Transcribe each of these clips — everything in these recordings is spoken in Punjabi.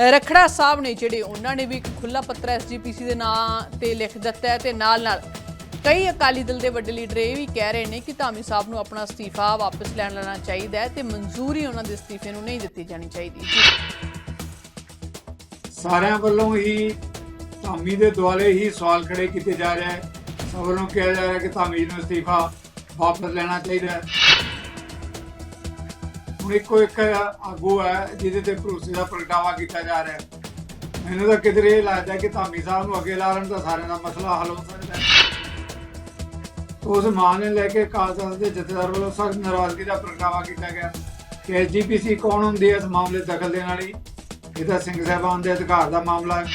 ਰਖੜਾ ਸਾਹਿਬ ਨੇ ਜਿਹੜੇ ਉਹਨਾਂ ਨੇ ਵੀ ਇੱਕ ਖੁੱਲਾ ਪੱਤਰ ਐਸਜੀਪੀਸੀ ਦੇ ਨਾਂ ਤੇ ਲਿਖ ਦਿੱਤਾ ਹੈ ਤੇ ਨਾਲ ਨਾਲ ਕਈ ਅਕਾਲੀ ਦਲ ਦੇ ਵੱਡੇ ਲੀਡਰ ਇਹ ਵੀ ਕਹਿ ਰਹੇ ਨੇ ਕਿ ਧਾਮੀ ਸਾਹਿਬ ਨੂੰ ਆਪਣਾ ਅਸਤੀਫਾ ਵਾਪਸ ਲੈਣ ਲੈਣਾ ਚਾਹੀਦਾ ਹੈ ਤੇ ਮਨਜ਼ੂਰੀ ਉਹਨਾਂ ਦੇ ਅਸਤੀਫੇ ਨੂੰ ਨਹੀਂ ਦਿੱਤੀ ਜਾਣੀ ਚਾਹੀਦੀ। ਸਾਰਿਆਂ ਵੱਲੋਂ ਹੀ ਧਾਮੀ ਦੇ ਦੁਆਲੇ ਹੀ ਸਵਾਲ ਖੜੇ ਕੀਤੇ ਜਾ ਰਹੇ ਹੈ। ਸਭ ਵੱਲੋਂ ਕਿਹਾ ਜਾ ਰਿਹਾ ਕਿ ਧਾਮੀ ਨੂੰ ਅਸਤੀਫਾ ਵਾਪਸ ਲੈਣਾ ਚਾਹੀਦਾ ਹੈ। ਹੁਣ ਇੱਕੋ ਇੱਕ ਆਗੂ ਹੈ, ਜਿਹਦੇ ਤੇ ਭਰੋਸੇ ਦਾ ਪ੍ਰਗਟਾਵਾ ਕੀਤਾ ਜਾ ਰਿਹਾ ਹੈ। ਮੈਨੂੰ ਤਾਂ ਕਿਧਰੇ ਇਹ ਲੱਗਦਾ ਕਿ ਧਾਮੀ ਸਾਹਿਬ ਨੂੰ ਅੱਗੇ ਲਾ ਲੈਣ ਤਾਂ ਸਾਰਿਆਂ ਦਾ ਮਸਲਾ ਹੱਲ ਹੋ ਸਕਦਾ ਉਸ ਮਾਨ ਨੇ ਲੈ ਕੇ ਕਾਲਸਾ ਦੇ ਜਥੇਦਾਰ ਵੱਲੋਂ ਸਖਤ ਨਾਰਾਜ਼ਗੀ ਦਾ ਪ੍ਰਗਟਾਵਾ ਕੀਤਾ ਗਿਆ। ਕਿ ਐਸਜੀਪੀਸੀ ਕੌਣ ਹੁੰਦੀ ਹੈ ਇਸ ਮਾਮਲੇ ਦਖਲ ਦੇਣ ਵਾਲੀ? ਇਹ ਤਾਂ ਸਿੰਘ ਸਾਹਿਬਾਨ ਦੇ ਅਧਿਕਾਰ ਦਾ ਮਾਮਲਾ ਹੈ।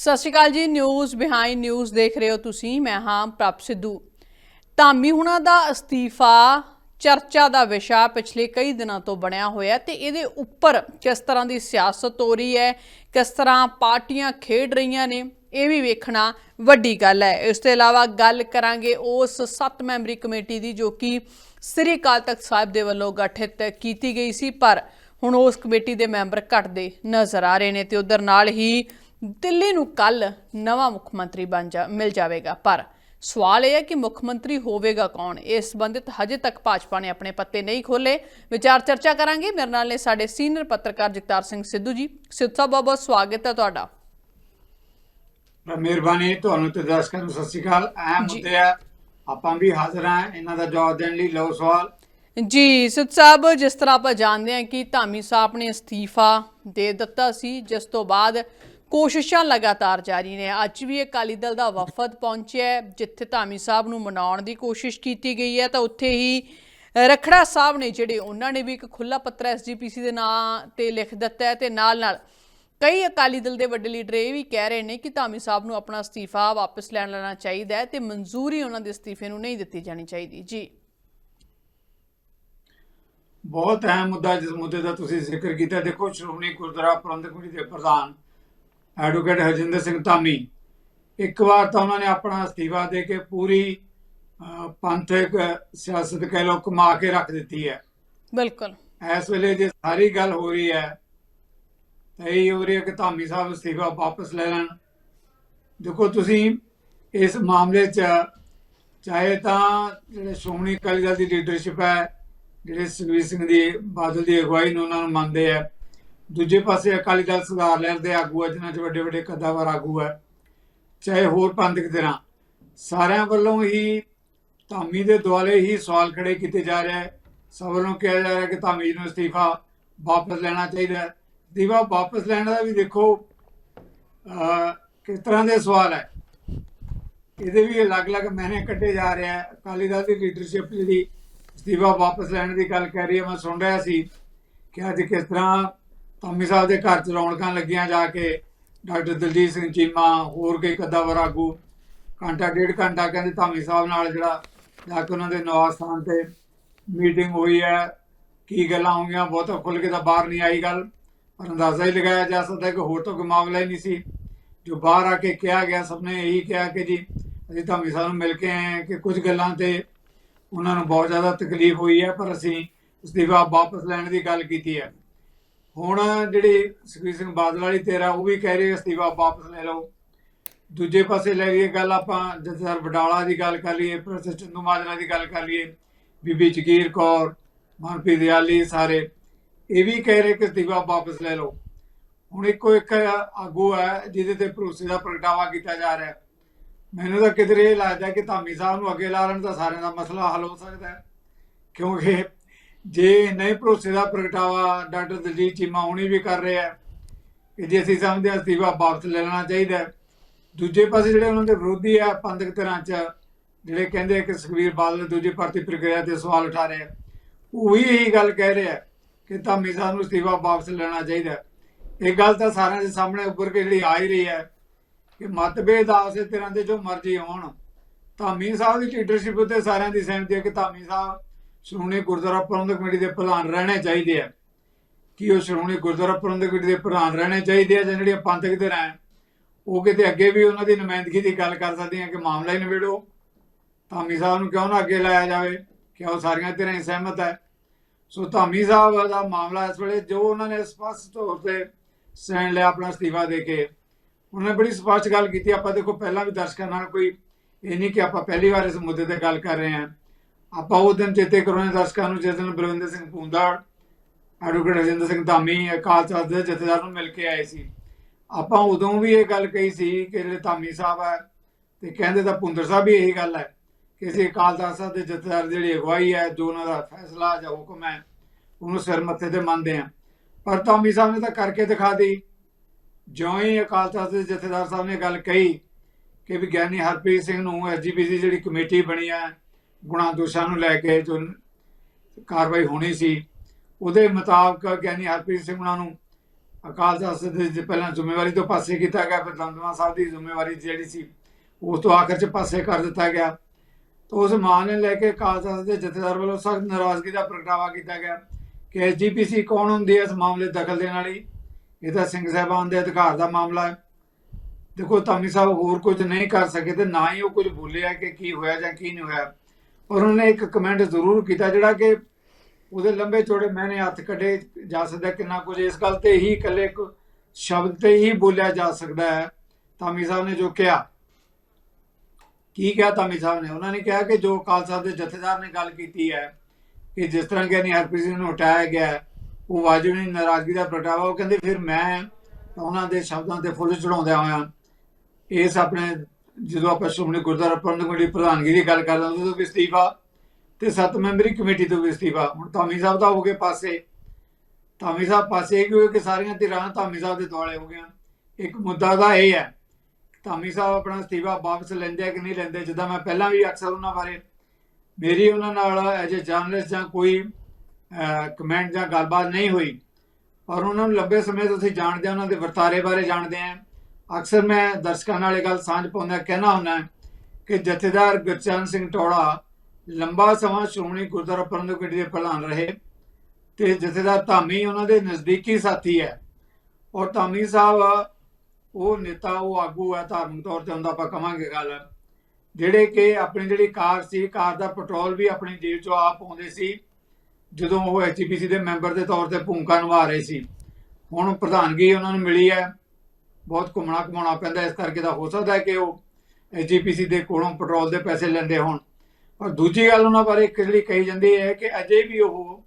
ਸਤਿ ਸ਼੍ਰੀ ਅਕਾਲ ਜੀ ਨਿਊਜ਼ ਬਿਹਾਈਂਡ ਨਿਊਜ਼ ਦੇਖ ਰਹੇ ਹੋ ਤੁਸੀਂ, ਮੈਂ ਹਾਂ ਪ੍ਰਭ ਸਿੱਧੂ। ਧਾਮੀ ਹੁਣਾਂ ਦਾ ਅਸਤੀਫਾ ਚਰਚਾ ਦਾ ਵਿਸ਼ਾ ਪਿਛਲੇ ਕਈ ਦਿਨਾਂ ਤੋਂ ਬਣਿਆ ਹੋਇਆ ਤੇ ਇਹਦੇ ਉੱਪਰ ਕਿਸ ਤਰ੍ਹਾਂ ਦੀ ਸਿਆਸਤ ਹੋ ਰਹੀ ਹੈ, ਕਿਸ ਤਰ੍ਹਾਂ ਪਾਰਟੀਆਂ ਖੇਡ ਰਹੀਆਂ ਨੇ, ਇਹ ਵੀ ਵੇਖਣਾ ਵੱਡੀ ਗੱਲ ਹੈ। ਇਸ ਤੋਂ ਇਲਾਵਾ ਗੱਲ ਕਰਾਂਗੇ ਉਸ 7 ਮੈਂਬਰੀ ਕਮੇਟੀ ਦੀ ਜੋ ਕਿ ਸ੍ਰੀ ਅਕਾਲ ਤਖਤ ਸਾਹਿਬ ਦੇ ਵੱਲੋਂ ਗਠਿਤ ਕੀਤੀ ਗਈ ਸੀ, ਪਰ ਹੁਣ ਉਸ ਕਮੇਟੀ ਦੇ ਮੈਂਬਰ ਘਟਦੇ ਨਜ਼ਰ ਆ ਰਹੇ ਨੇ ਤੇ ਉਧਰ ਨਾਲ ਹੀ ਦਿੱਲੀ ਨੂੰ ਕੱਲ ਨਵਾਂ ਮੁੱਖ ਮੰਤਰੀ ਬਣ ਜਾ ਮਿਲ ਜਾਵੇਗਾ। ਪਰ ਸਵਾਲ ਇਹ ਹੈ ਕਿ ਮੁੱਖ ਮੰਤਰੀ ਹੋਵੇਗਾ ਕੌਣ? ਇਸ ਸੰਬੰਧਿਤ ਹਜੇ ਤੱਕ ਭਾਜਪਾ ਨੇ ਆਪਣੇ ਪੱਤੇ ਨਹੀਂ ਖੋਲੇ ਵਿਚਾਰ ਚਰਚਾ ਕਰਾਂਗੇ। ਮੇਰੇ ਨਾਲ ਨੇ ਸਾਡੇ ਸੀਨੀਅਰ ਪੱਤਰਕਾਰ ਜਗਤਾਰ ਸਿੰਘ ਸਿੱਧੂ ਜੀ। ਸਿੱਧੂ ਸਾਹਿਬ ਬਹੁਤ ਬਹੁਤ ਸਵਾਗਤ ਹੈ ਤੁਹਾਡਾ। ਮਿਹਰਬਾਨੀ ਤੁਹਾਨੂੰ ਤੇ ਦਰਸ਼ਕਾਂ ਨੂੰ ਸਤਿ ਸ਼੍ਰੀ ਅਕਾਲ। ਜੀ। ਮੁੱਦੇ ਆ। ਆਪਾਂ ਵੀ ਹਾਜ਼ਰ ਹਾਂ। ਇਹਨਾਂ ਦਾ ਜਵਾਬ ਦੇਣ ਲਈ ਲਓ ਸਵਾਲ। ਜੀ ਸਿੱਧ ਸਾਹਿਬ ਜਿਸ ਤਰ੍ਹਾਂ ਆਪਾਂ ਜਾਣਦੇ ਹਾਂ ਕਿ ਧਾਮੀ ਸਾਹਿਬ ਨੇ ਅਸਤੀਫਾ ਦੇ ਦਿੱਤਾ ਸੀ ਜਿਸ ਤੋਂ ਬਾਅਦ ਕੋਸ਼ਿਸ਼ਾਂ ਲਗਾਤਾਰ ਜਾਰੀ ਨੇ। ਅੱਜ ਵੀ ਅਕਾਲੀ ਦਲ ਦਾ ਵਫਦ ਪਹੁੰਚਿਆ ਜਿੱਥੇ ਧਾਮੀ ਸਾਹਿਬ ਨੂੰ ਮਨਾਉਣ ਦੀ ਕੋਸ਼ਿਸ਼ ਕੀਤੀ ਗਈ ਹੈ। ਤਾਂ ਉੱਥੇ ਹੀ ਰਖੜਾ ਸਾਹਿਬ ਨੇ ਜਿਹੜੇ ਉਹਨਾਂ ਨੇ ਵੀ ਇੱਕ ਖੁੱਲਾ ਪੱਤਰ ਐਸਜੀਪੀਸੀ ਦੇ ਨਾਂ ਤੇ ਲਿਖ ਦਿੱਤਾ ਹੈ ਤੇ ਨਾਲ ਨਾਲ ਕਈ ਅਕਾਲੀ ਦਲ ਦੇ ਵੱਡੇ ਲੀਡਰ ਇਹ ਵੀ ਕਹਿ ਰਹੇ ਨੇ ਕਿ ਧਾਮੀ ਸਾਹਿਬ ਨੂੰ ਆਪਣਾ ਅਸਤੀਫਾ ਵਾਪਸ ਲੈਣ ਲੈਣਾ ਚਾਹੀਦਾ ਹੈ ਤੇ ਮਨਜ਼ੂਰੀ ਉਹਨਾਂ ਦੇ ਅਸਤੀਫੇ ਨੂੰ ਨਹੀਂ ਦਿੱਤੀ ਜਾਣੀ ਚਾਹੀਦੀ। ਜੀ। ਬਹੁਤ ਅਹਿਮ ਮੁੱਦਾ ਜਿਸ ਮੁੱਦੇ ਦਾ ਤੁਸੀਂ ਜ਼ਿਕਰ ਕੀਤਾ, ਦੇਖੋ ਸ਼੍ਰੋਮਣੀ ਗੁਰਦੁਆਰਾ ਪ੍ਰਬੰਧਕ ਕਮੇਟੀ ਦੇ ਪ੍ਰਧਾਨ ਐਡਵੋਕੇਟ ਹਰਜਿੰਦਰ ਸਿੰਘ ਧਾਮੀ। ਇੱਕ ਵਾਰ ਤਾਂ ਉਹਨਾਂ ਨੇ ਆਪਣਾ ਅਸਤੀਫਾ ਦੇ ਕੇ ਪੂਰੀ ਪੰਥਕ ਸਿਆਸਤ ਕਹਿ ਲੋ ਕਮਾ ਕੇ ਰੱਖ ਦਿੱਤੀ ਹੈ। ਬਿਲਕੁਲ। ਇਸ ਵੇਲੇ ਜੇ ਸਾਰੀ ਗੱਲ ਹੋ ਰਹੀ ਹੈ ਤਾਂ ਇਹ ਹੋ ਰਹੀ ਹੈ ਕਿ ਧਾਮੀ ਸਾਹਿਬ ਅਸਤੀਫਾ ਵਾਪਸ ਲੈ ਲੈਣ। ਦੇਖੋ ਤੁਸੀਂ ਇਸ ਮਾਮਲੇ 'ਚ ਚਾਹੇ ਤਾਂ ਜਿਹੜੇ ਸ਼੍ਰੋਮਣੀ ਅਕਾਲੀ ਦਲ ਦੀ ਲੀਡਰਸ਼ਿਪ ਹੈ ਜਿਹੜੇ ਸੁਖਬੀਰ ਸਿੰਘ ਦੀ ਬਾਦਲ ਦੀ ਅਗਵਾਈ ਨੂੰ ਉਹਨਾਂ ਨੂੰ ਮੰਨਦੇ ਆ ਦੂਜੇ ਪਾਸੇ ਅਕਾਲੀ ਦਲ ਸੁਧਾਰ ਲਹਿਰ ਦੇ ਆਗੂ ਆ, ਜਿਨ੍ਹਾਂ 'ਚ ਵੱਡੇ ਵੱਡੇ ਕਦਾਵਰ ਆਗੂ ਹੈ ਚਾਹੇ ਹੋਰ ਪੰਥਕ ਧਿਰਾਂ ਸਾਰਿਆਂ ਵੱਲੋਂ ਹੀ ਧਾਮੀ ਦੇ ਦੁਆਲੇ ਹੀ ਸਵਾਲ ਖੜੇ ਕੀਤੇ ਜਾ ਰਹੇ ਹੈ ਸਭ ਵੱਲੋਂ ਕਿਹਾ ਜਾ ਰਿਹਾ ਕਿ ਧਾਮੀ ਨੂੰ ਅਸਤੀਫਾ ਵਾਪਸ ਲੈਣਾ ਚਾਹੀਦਾ ਹੈ। ਅਸਤੀਫਾ ਵਾਪਸ ਲੈਣ ਦਾ ਵੀ ਦੇਖੋ ਕਿਸ ਤਰ੍ਹਾਂ ਦੇ ਸਵਾਲ ਹੈ। ਇਹਦੇ ਵੀ ਅਲੱਗ-ਅਲੱਗ ਮਹੀਨੇ ਕੱਢੇ ਜਾ ਰਹੇ ਹੈ ਅਕਾਲੀ ਦਲ ਦੀ ਲੀਡਰਸ਼ਿਪ ਜਿਹੜੀ ਅਸਤੀਫਾ ਵਾਪਸ ਲੈਣ ਦੀ ਗੱਲ ਕਹਿ ਰਹੀ ਹੈ ਮੈਂ ਸੁਣ ਰਿਹਾ ਸੀ ਕਿ ਅੱਜ ਕਿਸ ਤਰ੍ਹਾਂ ਧਾਮੀ ਸਾਹਿਬ ਦੇ ਘਰ ਚ ਰੌਣਕਾਂ ਲੱਗੀਆਂ ਜਾ ਕੇ, ਡਾਕਟਰ ਦਲਜੀਤ ਸਿੰਘ ਚੀਮਾ, ਹੋਰ ਕਈ ਕਦਾਵਰ ਆਗੂ, ਘੰਟਾ, ਡੇਢ ਘੰਟਾ ਕਹਿੰਦੇ ਧਾਮੀ ਸਾਹਿਬ ਨਾਲ ਜਿਹੜਾ ਜਾ ਕੇ ਉਹਨਾਂ ਦੇ ਨਿਵਾਸ ਸਥਾਨ ਤੇ ਮੀਟਿੰਗ ਹੋਈ ਹੈ। ਕੀ ਗੱਲਾਂ ਹੋਈਆਂ? ਬਹੁਤਾ ਖੁੱਲ ਕੇ ਤਾਂ ਬਾਹਰ ਨਹੀਂ ਆਈ ਗੱਲ, ਪਰ ਅੰਦਾਜ਼ਾ ਹੀ ਲਗਾਇਆ ਜਾ ਸਕਦਾ ਕਿ ਹੋਰ ਤਾਂ ਕੋਈ ਮਾਮਲਾ ਹੀ ਨਹੀਂ ਸੀ। ਜੋ ਬਾਹਰ ਆ ਕੇ ਕਿਹਾ ਗਿਆ, ਸਭ ਨੇ ਇਹੀ ਕਿਹਾ ਕਿ ਜੀ, ਅਸੀਂ ਧਾਮੀ ਸਾਹਿਬ ਨੂੰ ਮਿਲ ਕੇ ਆਏ ਹਾਂ ਕਿ ਕੁਝ ਗੱਲਾਂ ਤੇ ਉਹਨਾਂ ਨੂੰ ਬਹੁਤ ਜ਼ਿਆਦਾ ਤਕਲੀਫ ਹੋਈ ਹੈ, ਪਰ ਅਸੀਂ ਅਸਤੀਫਾ ਵਾਪਸ ਲੈਣ ਦੀ ਗੱਲ ਕੀਤੀ ਹੈ। ਹੁਣ ਜਿਹੜੀ ਸੁਖਬੀਰ ਸਿੰਘ ਬਾਦਲ ਵਾਲੀ ਤੇਰਾ, ਉਹ ਵੀ ਕਹਿ ਰਹੇ ਅਸਤੀਫਾ ਵਾਪਸ ਲੈ ਲਓ। ਦੂਜੇ ਪਾਸੇ ਲੈ ਲਈਏ ਗੱਲ ਆਪਾਂ ਜਥੇਦਾਰ ਵਡਾਲਾ ਦੀ ਗੱਲ ਕਰ ਲਈਏ ਪ੍ਰੋਫੈਸਰ ਚੰਦੂ ਮਾਜਰਾ ਦੀ ਗੱਲ ਕਰ ਲਈਏ, ਬੀਬੀ ਜਗੀਰ ਕੌਰ, ਮਨਪ੍ਰੀਤ ਦਿਆਲੀ ਸਾਰੇ, ਇਹ ਵੀ ਕਹਿ ਰਹੇ ਕਿ ਅਸਤੀਫਾ ਵਾਪਸ ਲੈ ਲਓ। ਹੁਣ ਇੱਕੋ ਇੱਕ ਆਗੂ ਹੈ, ਜਿਹਦੇ ਤੇ ਭਰੋਸੇ ਦਾ ਪ੍ਰਗਟਾਵਾ ਕੀਤਾ ਜਾ ਰਿਹਾ ਮੈਨੂੰ ਤਾਂ ਕਿਧਰੇ ਇਹ ਲੱਗਦਾ ਕਿ ਧਾਮੀ ਸਾਹਿਬ ਨੂੰ ਅੱਗੇ ਲਾ ਲੈਣ ਤਾਂ ਸਾਰਿਆਂ ਦਾ ਮਸਲਾ ਹੱਲ ਹੋ ਸਕਦਾ ਹੈ। ਕਿਉਂਕਿ ਜੇ ਨਹੀਂ ਭਰੋਸੇ ਦਾ ਪ੍ਰਗਟਾਵਾ ਡਾਕਟਰ ਦਲਜੀਤ ਚੀਮਾ ਹੁਣੀ ਵੀ ਕਰ ਰਿਹਾ ਆ ਕਿ ਜੇ ਅਸੀਂ ਸਮਝਦੇ ਹਾਂ ਅਸਤੀਫਾ ਵਾਪਸ ਲੈ ਲੈਣਾ ਚਾਹੀਦਾ ਦੂਜੇ ਪਾਸੇ ਜਿਹੜੇ ਉਹਨਾਂ ਦੇ ਵਿਰੋਧੀ ਆ, ਪੰਥਕ ਧਿਰਾਂ ਚ, ਜਿਹੜੇ ਕਹਿੰਦੇ ਕਿ ਸੁਖਬੀਰ ਬਾਦਲ ਦੂਜੀ ਭਰਤੀ ਪ੍ਰਕਿਰਿਆ ਤੇ ਸਵਾਲ ਉਠਾ ਰਹੇ ਆ, ਉਹ ਇਹੀ ਗੱਲ ਕਹਿ ਰਹੇ ਆ ਕਿ ਧਾਮੀ ਸਾਹਿਬ ਨੂੰ ਅਸਤੀਫਾ ਵਾਪਸ ਲੈਣਾ ਚਾਹੀਦਾ ਇਹ ਗੱਲ ਤਾਂ ਸਾਰਿਆਂ ਦੇ ਸਾਹਮਣੇ ਉੱਪਰ ਕੇ ਜਿਹੜੀ ਆ ਹੀ ਰਹੀ ਹੈ ਕਿ ਮਤਭੇਦ ਆਸੇ ਤਰ੍ਹਾਂ ਦੇ ਜੋ ਮਰਜ਼ੀ ਹੋਣ। ਧਾਮੀ ਸਾਹਿਬ ਦੀ ਲੀਡਰਸ਼ਿਪ ਉੱਤੇ ਸਾਰਿਆਂ ਦੀ ਸਹਿਮਤੀ ਹੈ ਕਿ ਧਾਮੀ ਸਾਹਿਬ ਸ਼੍ਰੋਮਣੀ ਗੁਰਦੁਆਰਾ ਪ੍ਰਬੰਧਕ ਕਮੇਟੀ ਦੇ ਪ੍ਰਧਾਨ ਰਹਿਣੇ ਚਾਹੀਦੇ ਆ। ਕਿ ਉਹ ਸ਼੍ਰੋਮਣੀ ਗੁਰਦੁਆਰਾ ਪ੍ਰਬੰਧਕ ਕਮੇਟੀ ਦੇ ਪ੍ਰਧਾਨ ਰਹਿਣੇ ਚਾਹੀਦੇ ਆ ਜਾਂ ਜਿਹੜੀਆਂ ਪੰਥਕ ਧਿਰਾਂ ਹੈ ਉਹ ਕਿਤੇ ਅੱਗੇ ਵੀ ਉਹਨਾਂ ਦੀ ਨੁਮਾਇੰਦਗੀ ਦੀ ਗੱਲ ਕਰ ਸਕਦੀਆਂ ਕਿ ਮਾਮਲਾ ਹੀ ਨਿਬੇੜੋ? ਧਾਮੀ ਸਾਹਿਬ ਨੂੰ ਕਿਉਂ ਨਾ ਅੱਗੇ ਲਾਇਆ ਜਾਵੇ? ਕਿ ਉਹ ਸਾਰੀਆਂ ਧਿਰਾਂ ਹੀ ਸਹਿਮਤ ਹੈ ਸੋ ਧਾਮੀ ਸਾਹਿਬ ਦਾ ਮਾਮਲਾ ਇਸ ਵੇਲੇ ਜੋ ਉਹਨਾਂ ਨੇ ਸਪਸ਼ਟ ਤੌਰ ਤੇ ਸਟੈਂਡ ਲਿਆ ਆਪਣਾ ਅਸਤੀਫਾ ਦੇ ਕੇ, ਉਹਨਾਂ ਨੇ ਬੜੀ ਸਪਸ਼ਟ ਗੱਲ ਕੀਤੀ। ਆਪਾਂ ਦੇਖੋ, ਪਹਿਲਾਂ ਵੀ ਦਰਸ਼ਕਾਂ ਨਾਲ ਕੋਈ ਇਹ ਨਹੀਂ ਕਿ ਆਪਾਂ ਪਹਿਲੀ ਵਾਰ ਇਸ ਮੁੱਦੇ ਤੇ ਗੱਲ ਕਰ ਰਹੇ ਹਾਂ। ਆਪਾਂ ਉਹ ਦਿਨ ਚੇਤੇ ਕਰਾਉਣੇ ਦਰਸ਼ਕਾਂ ਨੂੰ, ਜਿਸ ਦਿਨ ਬਲਵਿੰਦਰ ਸਿੰਘ ਭੂੰਦੜ ਐਡਵੋਕੇਟ ਰਜਿੰਦਰ ਸਿੰਘ ਧਾਮੀ, ਅਕਾਲ ਤਖਤ ਦੇ ਜਥੇਦਾਰ ਨੂੰ ਮਿਲ ਕੇ ਆਏ ਸੀ। ਆਪਾਂ ਉਦੋਂ ਵੀ ਇਹ ਗੱਲ ਕਹੀ ਸੀ ਕਿ ਜਿਹੜੇ ਧਾਮੀ ਸਾਹਿਬ ਹੈ ਤੇ ਕਹਿੰਦੇ ਤਾਂ ਭੁੰਦਰ ਸਾਹਿਬ ਵੀ ਇਹੀ ਗੱਲ ਹੈ ਕਿ ਅਸੀਂ ਅਕਾਲ ਤਖਤ ਸਾਹਿਬ ਦੇ ਜਥੇਦਾਰ ਦੀ ਜਿਹੜੀ ਅਗਵਾਈ ਹੈ, ਜੋ ਉਹਨਾਂ ਦਾ ਫੈਸਲਾ ਜਾਂ ਹੁਕਮ ਹੈ, ਉਹਨੂੰ ਸਿਰ ਮੱਥੇ ਤੇ ਮੰਨਦੇ ਆ ਪਰ ਧਾਮੀ ਸਾਹਿਬ ਨੇ ਤਾਂ ਕਰਕੇ ਦਿਖਾ ਦੀ ਜਿਉਂ ਹੀ ਅਕਾਲ ਤਖਤ ਦੇ ਜਥੇਦਾਰ ਸਾਹਿਬ ਨੇ ਗੱਲ ਕਹੀ ਕਿ ਵਿਗਿਆਨੀ ਹਰਪ੍ਰੀਤ ਸਿੰਘ ਨੂੰ ਐਸਜੀਪੀਸੀ ਜਿਹੜੀ ਕਮੇਟੀ ਬਣੀ ਹੈ ਗੁਣਾ ਦੋਸ਼ਾਂ ਨੂੰ ਲੈ ਕੇ ਜੋ ਕਾਰਵਾਈ ਹੋਣੀ ਸੀ, ਉਹਦੇ ਮੁਤਾਬਕ ਗਿਆਨੀ ਹਰਪ੍ਰੀਤ ਸਿੰਘ ਉਹਨਾਂ ਨੂੰ ਅਕਾਲ ਤਖਤ ਦੇ ਪਹਿਲਾਂ ਜ਼ਿੰਮੇਵਾਰੀ ਤੋਂ ਪਾਸੇ ਕੀਤਾ ਗਿਆ, ਫਿਰ ਦਮਦਮਾ ਸਾਹਿਬ ਦੀ ਜ਼ਿੰਮੇਵਾਰੀ ਜਿਹੜੀ ਸੀ, ਉਸ ਤੋਂ ਆਖਰ 'ਚ ਪਾਸੇ ਕਰ ਦਿੱਤਾ ਗਿਆ। ਤਾਂ ਉਸ ਮਾਨ ਨੇ ਲੈ ਕੇ ਅਕਾਲ ਤਖਤ ਦੇ ਜਥੇਦਾਰ ਵੱਲੋਂ ਸਖਤ ਨਾਰਾਜ਼ਗੀ ਦਾ ਪ੍ਰਗਟਾਵਾ ਕੀਤਾ ਗਿਆ ਕਿ ਐਸਜੀਪੀਸੀ ਕੌਣ ਹੁੰਦੀ ਹੈ ਇਸ ਮਾਮਲੇ ਦਖਲ ਦੇਣ ਵਾਲੀ? ਇਹ ਤਾਂ ਸਿੰਘ ਸਾਹਿਬਾਨ ਦੇ ਅਧਿਕਾਰ ਦਾ ਮਾਮਲਾ ਹੈ। ਦੇਖੋ ਤਾਮੀ ਸਾਹਿਬ ਹੋਰ ਕੁਝ ਨਹੀਂ ਕਰ ਸਕੇ ਤੇ ਨਾ ਹੀ ਉਹ ਕੁਝ ਬੋਲਿਆ ਕਿ ਕੀ ਹੋਇਆ ਜਾਂ ਕੀ ਨਹੀਂ ਹੋਇਆ। ਪਰ ਉਹਨੇ ਇੱਕ ਕਮੈਂਟ ਜ਼ਰੂਰ ਕੀਤਾ ਜਿਹੜਾ ਕਿ ਉਹਦੇ ਲੰਬੇ ਚੌੜੇ ਮੈਨੇ ਹੱਥ ਕੱਢੇ ਜਾ ਸਕਦਾ ਕਿੰਨਾ ਕੁਝ। ਇਸ ਗੱਲ ਤੇ ਹੀ ਇਕੱਲੇ ਇੱਕ ਸ਼ਬਦ ਤੇ ਹੀ ਬੋਲਿਆ ਜਾ ਸਕਦਾ ਹੈ। ਧਾਮੀ ਸਾਹਿਬ ਨੇ ਜੋ ਕਿਹਾ, ਕੀ ਕਿਹਾ ਧਾਮੀ ਸਾਹਿਬ ਨੇ? ਉਹਨਾਂ ਨੇ ਕਿਹਾ ਕਿ ਜੋ ਅਕਾਲ ਦੇ ਜਥੇਦਾਰ ਨੇ ਗੱਲ ਕੀਤੀ ਹੈ ਕਿ ਜਿਸ ਤਰ੍ਹਾਂ ਕਿ ਹਰਪ੍ਰੀਤ ਸਿੰਘ ਨੂੰ ਹਟਾਇਆ ਗਿਆ ਉਹ ਵਾਜਬ ਨਹੀਂ ਨਾਰਾਜ਼ਗੀ ਦਾ ਪ੍ਰਗਟਾਵਾ। ਉਹ ਕਹਿੰਦੇ, ਫਿਰ ਮੈਂ ਉਹਨਾਂ ਦੇ ਸ਼ਬਦਾਂ ਤੇ ਫੁੱਲ ਚੜਾਉਂਦਿਆਂ ਹੋਇਆ ਇਸ ਆਪਣੇ ਜਦੋਂ ਆਪਾਂ ਸ਼੍ਰੋਮਣੀ ਗੁਰਦੁਆਰਾ ਪ੍ਰਬੰਧਕ ਕਮੇਟੀ ਪ੍ਰਧਾਨਗੀ ਦੀ ਗੱਲ ਕਰਦੇ ਹਾਂ ਉਦੋਂ ਵੀ ਅਸਤੀਫਾ ਤੇ ਸੱਤ ਮੈਂਬਰੀ ਕਮੇਟੀ ਤੋਂ ਵੀ ਅਸਤੀਫਾ। ਹੁਣ ਧਾਮੀ ਸਾਹਿਬ ਦਾ ਹੋ ਗਏ ਪਾਸੇ। ਧਾਮੀ ਸਾਹਿਬ ਪਾਸੇ ਕਿਉਂ ਕਿ ਸਾਰੀਆਂ ਧਿਰਾਂ ਧਾਮੀ ਸਾਹਿਬ ਦੇ ਦੁਆਲੇ ਹੋ ਗਈਆਂ। ਇੱਕ ਮੁੱਦਾ ਦਾ ਇਹ ਹੈ, ਧਾਮੀ ਸਾਹਿਬ ਆਪਣਾ ਅਸਤੀਫਾ ਵਾਪਸ ਲੈਂਦੇ ਆ ਕਿ ਨਹੀਂ ਲੈਂਦੇ? ਜਿੱਦਾਂ ਮੈਂ ਪਹਿਲਾਂ ਵੀ ਅਕਸਰ ਉਹਨਾਂ ਬਾਰੇ, ਮੇਰੀ ਉਹਨਾਂ ਨਾਲ ਐਜ ਅ ਜਰਨਲਿਸਟ ਜਾਂ ਕੋਈ ਕਮੈਂਟ ਜਾਂ ਗੱਲਬਾਤ ਨਹੀਂ ਹੋਈ। ਪਰ ਉਹਨਾਂ ਨੂੰ ਲੰਬੇ ਸਮੇਂ ਤੋਂ ਅਸੀਂ ਜਾਣਦੇ ਹਾਂ ਉਹਨਾਂ ਦੇ ਵਰਤਾਰੇ ਬਾਰੇ ਜਾਣਦੇ ਹਾਂ ਅਕਸਰ ਮੈਂ ਦਰਸ਼ਕਾਂ ਨਾਲ ਇਹ ਗੱਲ ਸਾਂਝ ਪਾਉਂਦਾ ਕਹਿਣਾ ਹੁੰਦਾ ਕਿ ਜਥੇਦਾਰ ਗੁਰਚਰਨ ਸਿੰਘ ਟੋੜਾ ਲੰਬਾ ਸਮਾਂ ਸ਼੍ਰੋਮਣੀ ਗੁਰਦੁਆਰਾ ਪ੍ਰਬੰਧਕ ਕਮੇਟੀ ਦੇ ਪ੍ਰਧਾਨ ਰਹੇ ਤੇ ਜਥੇਦਾਰ ਧਾਮੀ ਉਹਨਾਂ ਦੇ ਨਜ਼ਦੀਕੀ ਸਾਥੀ ਹੈ। ਔਰ ਧਾਮੀ ਸਾਹਿਬ, ਉਹ ਨੇਤਾ, ਉਹ ਆਗੂ ਹੈ ਧਾਰਮਿਕ ਤੌਰ ਤੇ ਹੁੰਦਾ ਆਪਾਂ ਕਵਾਂਗੇ ਗੱਲ, ਜਿਹੜੇ ਕਿ ਆਪਣੀ ਜਿਹੜੀ ਕਾਰ ਸੀ, ਕਾਰ ਦਾ ਪੈਟਰੋਲ ਵੀ ਆਪਣੀ ਜੇਬ ਚੋਂ ਆਪ ਪਾਉਂਦੇ ਸੀ, ਜਦੋਂ ਉਹ ਐਚਪੀਸੀ ਦੇ ਮੈਂਬਰ ਦੇ ਤੌਰ ਤੇ ਭੂਮਿਕਾ ਨਿਭਾ ਰਹੇ ਸੀ। ਹੁਣ ਪ੍ਰਧਾਨਗੀ ਉਹਨਾਂ ਨੂੰ ਮਿਲੀ ਹੈ। ਬਹੁਤ ਘੁੰਮਣਾ ਘੁਮਾਉਣਾ ਪੈਂਦਾ, ਇਸ ਕਰਕੇ ਤਾਂ ਹੋ ਸਕਦਾ ਹੈ ਕਿ ਉਹ ਐਚਪੀਸੀ ਦੇ ਕੋਲੋਂ ਪੈਟਰੋਲ ਦੇ ਪੈਸੇ ਲੈਂਦੇ ਹੋਣ। ਪਰ ਦੂਜੀ ਗੱਲ ਉਹਨਾਂ ਬਾਰੇ ਇੱਕ ਜਿਹੜੀ ਕਹੀ ਜਾਂਦੀ ਹੈ ਕਿ ਅਜੇ ਵੀ ਉਹ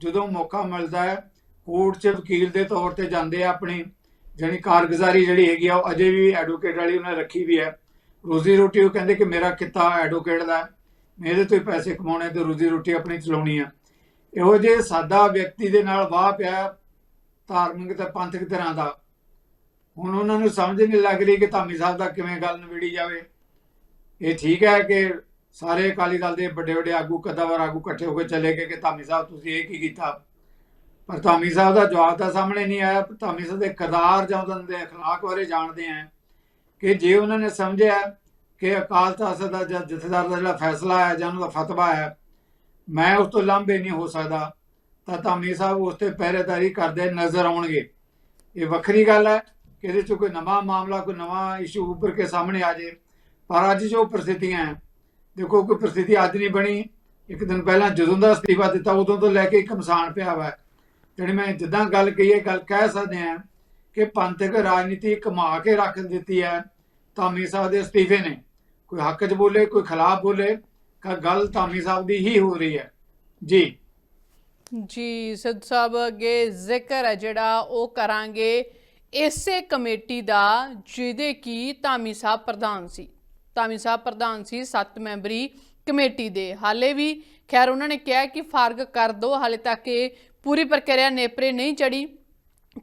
ਜਦੋਂ ਮੌਕਾ ਮਿਲਦਾ ਹੈ, ਕੋਰਟ 'ਚ ਵਕੀਲ ਦੇ ਤੌਰ ਤੇ ਜਾਂਦੇ ਆ ਆਪਣੀ ਜਾਣੀ ਕਾਰਗੁਜ਼ਾਰੀ ਜਿਹੜੀ ਹੈਗੀ ਆ, ਉਹ ਅਜੇ ਵੀ ਐਡਵੋਕੇਟ ਵਾਲੀ ਉਹਨਾਂ ਰੱਖੀ ਵੀ ਹੈ। ਰੋਜ਼ੀ ਰੋਟੀ ਉਹ ਕਹਿੰਦੇ ਕਿ ਮੇਰਾ ਕਿੱਤਾ ਐਡਵੋਕੇਟ ਦਾ ਹੈ। ਮੇਰੇ ਤੋਂ ਹੀ ਪੈਸੇ ਕਮਾਉਣੇ ਤੇ ਰੋਜ਼ੀ ਰੋਟੀ ਆਪਣੀ ਚਲਾਉਣੀ ਆ। ਇਹੋ ਜਿਹੇ ਸਾਦਾ ਵਿਅਕਤੀ ਦੇ ਨਾਲ ਵਾਹ ਪਿਆ ਧਾਰਮਿਕ ਤੇ ਪੰਥਕ ਤਰ੍ਹਾਂ ਦਾ। ਹੁਣ ਉਹਨਾਂ ਨੂੰ ਸਮਝ ਨਹੀਂ ਲੱਗ ਰਹੀ ਕਿ ਧਾਮੀ ਸਾਹਿਬ ਦਾ ਕਿਵੇਂ ਗੱਲ ਨਿਬੇੜੀ ਜਾਵੇ ਇਹ ਠੀਕ ਹੈ ਕਿ ਸਾਰੇ ਅਕਾਲੀ ਦਲ ਦੇ ਵੱਡੇ ਵੱਡੇ ਆਗੂ ਕਦਾਵਰ ਆਗੂ ਇਕੱਠੇ ਹੋ ਕੇ ਚਲੇ ਗਏ ਕਿ ਧਾਮੀ ਸਾਹਿਬ ਤੁਸੀਂ ਇਹ ਕੀ ਕੀਤਾ ਪਰ ਧਾਮੀ ਸਾਹਿਬ ਦਾ ਜਵਾਬ ਤਾਂ ਸਾਹਮਣੇ ਨਹੀਂ ਆਇਆ ਧਾਮੀ ਸਾਹਿਬ ਦੇ ਕਰਦਾਰ ਜਾਂ ਉਹਨਾਂ ਦੇ اخلاق ਬਾਰੇ ਜਾਣਦੇ ਆ ਕਿ ਜੇ ਉਹਨਾਂ ਨੇ ਸਮਝਿਆ ਕਿ ਅਕਾਲ ਤਖਤ ਦਾ ਜਾਂ ਜਥੇਦਾਰ ਦਾ ਜਿਹੜਾ ਫੈਸਲਾ ਹੈ ਜਾਂ ਉਹਨਾਂ ਦਾ ਫਤਵਾ ਹੈ ਮੈਂ ਉਸ ਤੋਂ ਲਾਂਭੇ ਨਹੀਂ ਹੋ ਸਕਦਾ ਤਾਂ ਧਾਮੀ ਸਾਹਿਬ ਉਸ ਤੇ ਪਹਿਰੇਦਾਰੀ ਕਰਦੇ ਨਜ਼ਰ ਆਉਣਗੇ ਇਹ ਵੱਖਰੀ ਗੱਲ ਹੈ ਕਿ ਇਹਦੇ ਚ ਕੋਈ ਨਵਾਂ ਮਾਮਲਾ, ਕੋਈ ਨਵਾਂ ਇਸ਼ੂ ਉੱਪਰ ਕੇ ਸਾਹਮਣੇ ਆ ਜੇ। ਪਰ ਅੱਜ ਜੋ ਪ੍ਰਸਥਿਤੀਆਂ ਹੈ, ਦੇਖੋ ਕੋਈ ਪ੍ਰਸਥਿਤੀ ਅੱਜ ਨਹੀਂ ਬਣੀ। ਇੱਕ ਦਿਨ ਪਹਿਲਾਂ ਜਦੋਂ ਦਾ ਅਸਤੀਫਾ ਦਿੱਤਾ, ਉਦੋਂ ਤੋਂ ਲੈ ਕੇ ਇੱਕ ਕਮਸਾਨ ਪਿਆ ਵਾ। ਜਿਹੜੀ ਮੈਂ ਜਿੱਦਾਂ ਗੱਲ ਕਹੀ ਹੈ, ਗੱਲ ਕਹਿ ਸਕਦੇ ਆ ਕਿ ਪੰਥਕ ਰਾਜਨੀਤੀ ਕਮਾ ਕੇ ਰੱਖ ਦਿੱਤੀ ਹੈ ਧਾਮੀ ਸਾਹਿਬ ਦੇ ਅਸਤੀਫੇ ਨੇ। ਕੋਈ ਹੱਕ 'ਚ ਬੋਲੇ, ਕੋਈ ਖਿਲਾਫ ਬੋਲੇ ਕਾ ਗੱਲ ਧਾਮੀ ਸਾਹਿਬ ਦੀ ਹੀ ਹੋ ਰਹੀ ਹੈ। ਜੀ। ਜੀ, ਸਿੱਧ ਸਾਹਿਬ ਅੱਗੇ ਜ਼ਿਕਰ ਹੈ ਜਿਹੜਾ ਉਹ ਕਰਾਂਗੇ। ਇਸੇ ਕਮੇਟੀ ਦਾ ਜਿਹਦੇ ਕੀ ਧਾਮੀ ਸਾਹਿਬ ਪ੍ਰਧਾਨ ਸੀ। ਧਾਮੀ ਸਾਹਿਬ ਪ੍ਰਧਾਨ ਸੀ ਸੱਤ ਮੈਂਬਰੀ ਕਮੇਟੀ ਦੇ। ਹਾਲੇ ਵੀ ਖੈਰ ਉਹਨਾਂ ਨੇ ਕਿਹਾ ਕਿ ਫਾਰਗ ਕਰ ਦੋ, ਹਾਲੇ ਤੱਕ ਇਹ ਪੂਰੀ ਪ੍ਰਕਿਰਿਆ ਨੇਪਰੇ ਨਹੀਂ ਚੜੀ।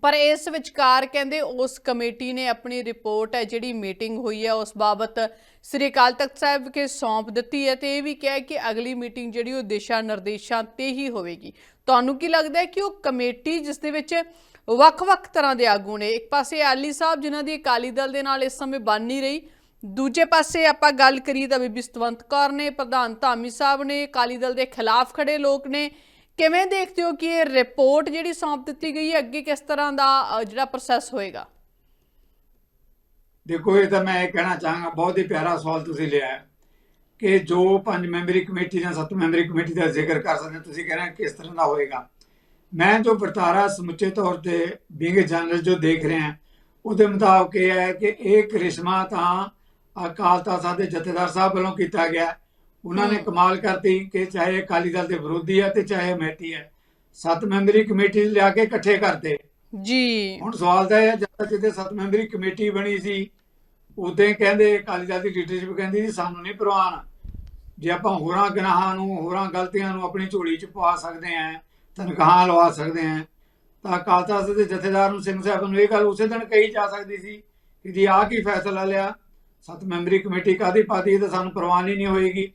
ਪਰ ਇਸ ਵਿਚਕਾਰ ਕਹਿੰਦੇ ਉਸ ਕਮੇਟੀ ਨੇ ਆਪਣੀ ਰਿਪੋਰਟ ਹੈ, ਜਿਹੜੀ ਮੀਟਿੰਗ ਹੋਈ ਹੈ, ਉਸ ਬਾਬਤ ਸ੍ਰੀ ਅਕਾਲ ਤਖਤ ਸਾਹਿਬ ਵਿਖੇ ਸੌਂਪ ਦਿੱਤੀ ਹੈ ਤੇ ਇਹ ਵੀ ਕਿਹਾ ਕਿ ਅਗਲੀ ਮੀਟਿੰਗ ਜਿਹੜੀ ਉਹ ਦਿਸ਼ਾ ਨਿਰਦੇਸ਼ਾਂ ਤੇ ਹੀ ਹੋਵੇਗੀ। ਤੁਹਾਨੂੰ ਕੀ ਲੱਗਦਾ ਹੈ ਕਿ ਉਹ ਕਮੇਟੀ ਜਿਸ ਦੇ ਵਿੱਚ ਵੱਖ-ਵੱਖ ਤਰ੍ਹਾਂ ਦੇ ਆਗੂ ਨੇ। ਇੱਕ ਪਾਸੇ ਆਲੀ ਸਾਹਿਬ ਜਿਨ੍ਹਾਂ ਦੀ ਅਕਾਲੀ ਦਲ ਦੇ ਨਾਲ ਇਸ ਸਮੇਂ ਬਣ ਨਹੀਂ ਰਹੀ। ਦੂਜੇ ਪਾਸੇ ਆਪਾਂ ਗੱਲ ਕਰੀਏ ਤਾਂ ਬੀਬੀ ਸਤਵੰਤ ਕੌਰ ਨੇ ਪ੍ਰਧਾਨ ਧਾਮੀ ਸਾਹਿਬ ਨੇ ਅਕਾਲੀ ਦਲ ਦੇ ਖਿਲਾਫ ਖੜੇ ਲੋਕ ਨੇ। ਕਿਵੇਂ ਦੇਖਦੇ ਹੋ ਕਿ ਇਹ ਰਿਪੋਰਟ ਜਿਹੜੀ ਸੌਂਪ ਦਿੱਤੀ ਗਈ ਹੈ ਅੱਗੇ ਕਿਸ ਤਰ੍ਹਾਂ ਦਾ ਜਿਹੜਾ ਪ੍ਰੋਸੈਸ ਹੋਏਗਾ? ਦੇਖੋ ਇਹ ਤਾਂ ਮੈਂ ਇਹ ਕਹਿਣਾ ਚਾਹਾਂਗਾ ਬਹੁਤ ਹੀ ਪਿਆਰਾ ਸਵਾਲ ਤੁਸੀਂ ਲਿਆ ਕਿ ਜੋ ਪੰਜ ਮੈਂਬਰੀ ਕਮੇਟੀ ਜਾਂ ਸੱਤ ਮੈਂਬਰੀ ਕਮੇਟੀ ਦਾ ਜ਼ਿਕਰ ਕਰ ਸਕਦੇ ਹੋ, ਤੁਸੀਂ ਕਹਿ ਰਹੇ ਹੋ ਕਿਸ ਤਰ੍ਹਾਂ ਦਾ ਹੋਏਗਾ। ਮੈਂ ਜੋ ਵਰਤਾਰਾ ਸਮੁੱਚੇ ਤੌਰ ਤੇ ਬਿੰਗ ਜਨਰਲ ਜੋ ਦੇਖ ਰਹੇ ਹਾਂ ਉਹਦੇ ਮੁਤਾਬਕ ਇਹ ਹੈ ਕਿ ਇਹ ਕਰਿਸ਼ਮਾ ਤਾਂ ਅਕਾਲ ਤਖਤ ਦੇ ਜਥੇਦਾਰ ਸਾਹਿਬ ਵੱਲੋਂ ਕੀਤਾ ਗਿਆ। ਉਹਨਾਂ ਨੇ। ਕਮਾਲ ਕਰਤੀ ਕਿ ਚਾਹੇ ਅਕਾਲੀ ਦਲ ਦੇ ਵਿਰੋਧੀ ਹੈ ਤੇ ਚਾਹੇ ਅਮੇਠੀ ਹੈ ਸੱਤ ਮੈਂਬਰੀ ਕਮੇਟੀ ਲਿਆ ਕੇ ਇਕੱਠੇ ਕਰਤੇ ਜੀ। ਹੁਣ ਸਵਾਲ ਤਾਂ ਇਹ ਹੈ ਜਦ ਜਿੱਤੇ ਸੱਤ ਮੈਂਬਰੀ ਕਮੇਟੀ ਬਣੀ ਸੀ ਉਦੋਂ ਕਹਿੰਦੇ ਅਕਾਲੀ ਦਲ ਦੀ ਲੀਡਰਸ਼ਿਪ ਕਹਿੰਦੀ ਸੀ ਸਾਨੂੰ ਨਹੀਂ ਪ੍ਰਵਾਨ। ਜੇ ਆਪਾਂ ਹੋਰਾਂ ਗੁਨਾਹਾਂ ਨੂੰ ਹੋਰਾਂ ਗਲਤੀਆਂ ਨੂੰ ਆਪਣੀ ਝੋਲੀ 'ਚ ਪਵਾ ਸਕਦੇ ਆਂ ਤਨਖਾਹ ਲਵਾ ਸਕਦੇ ਆਂ ਤਾਂ ਅਕਾਲ ਤਖਤ ਦੇ ਜਥੇਦਾਰ ਨੂੰ ਸਿੰਘ ਸਾਹਿਬ ਨੂੰ ਇਹ ਗੱਲ ਉਸੇ ਦਿਨ ਕਹੀ ਜਾ ਸਕਦੀ ਸੀ ਕਿ ਜੀ ਆਹ ਕੀ ਫੈਸਲਾ ਲਿਆ? ਸੱਤ ਮੈਂਬਰੀ ਕਮੇਟੀ ਕਾਦੀ ਪਾਤੀ ਇਹ ਤਾਂ ਸਾਨੂੰ ਪ੍ਰਵਾਨ ਹੀ ਨਹੀਂ ਹੋਏਗੀ।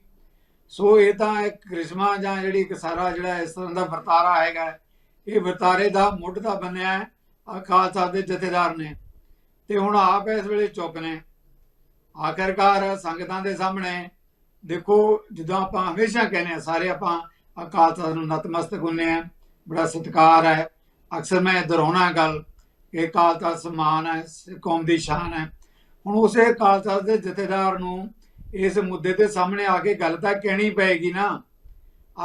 ਸੋ ਇਹ ਤਾਂ ਇੱਕ ਕ੍ਰਿਸ਼ਮਾ ਜਾਂ ਜਿਹੜੀ ਇੱਕ ਸਾਰਾ ਜਿਹੜਾ ਇਸ ਤਰ੍ਹਾਂ ਦਾ ਵਰਤਾਰਾ ਹੈਗਾ, ਇਹ ਵਰਤਾਰੇ ਦਾ ਮੁੱਢ ਦਾ ਬਣਿਆ ਹੈ ਅਕਾਲ ਤਖਤ ਦੇ ਜਥੇਦਾਰ ਨੇ। ਤੇ ਹੁਣ ਆਪ ਇਸ ਵੇਲੇ ਚੁੱਪ ਨੇ। ਆਖਰਕਾਰ ਸੰਗਤਾਂ ਦੇ ਸਾਹਮਣੇ ਦੇਖੋ, ਜਦੋਂ ਆਪਾਂ ਹਮੇਸ਼ਾ ਕਹਿੰਦੇ ਆ ਸਾਰੇ ਆਪਾਂ ਅਕਾਲ ਤਖਤ ਨੂੰ ਨਤਮਸਤਕ ਹੁੰਨੇ ਆ ਬੜਾ ਸਤਿਕਾਰ ਹੈ। ਅਕਸਰ ਮੈਂ ਦੁਹਰਾਉਣਾ ਗੱਲ। ਕਿ ਅਕਾਲ ਤਖਤ ਸਮਾਨ ਹੈ ਸਿੱਖ ਕੌਮ ਦੀ ਸ਼ਾਨ ਹੈ। ਹੁਣ ਉਸੇ ਅਕਾਲ ਤਖਤ ਦੇ ਜਥੇਦਾਰ ਨੂੰ ਇਸ ਮੁੱਦੇ 'ਤੇ ਸਾਹਮਣੇ ਆ ਕੇ ਗੱਲ ਤਾਂ ਕਹਿਣੀ ਪਏਗੀ ਨਾ।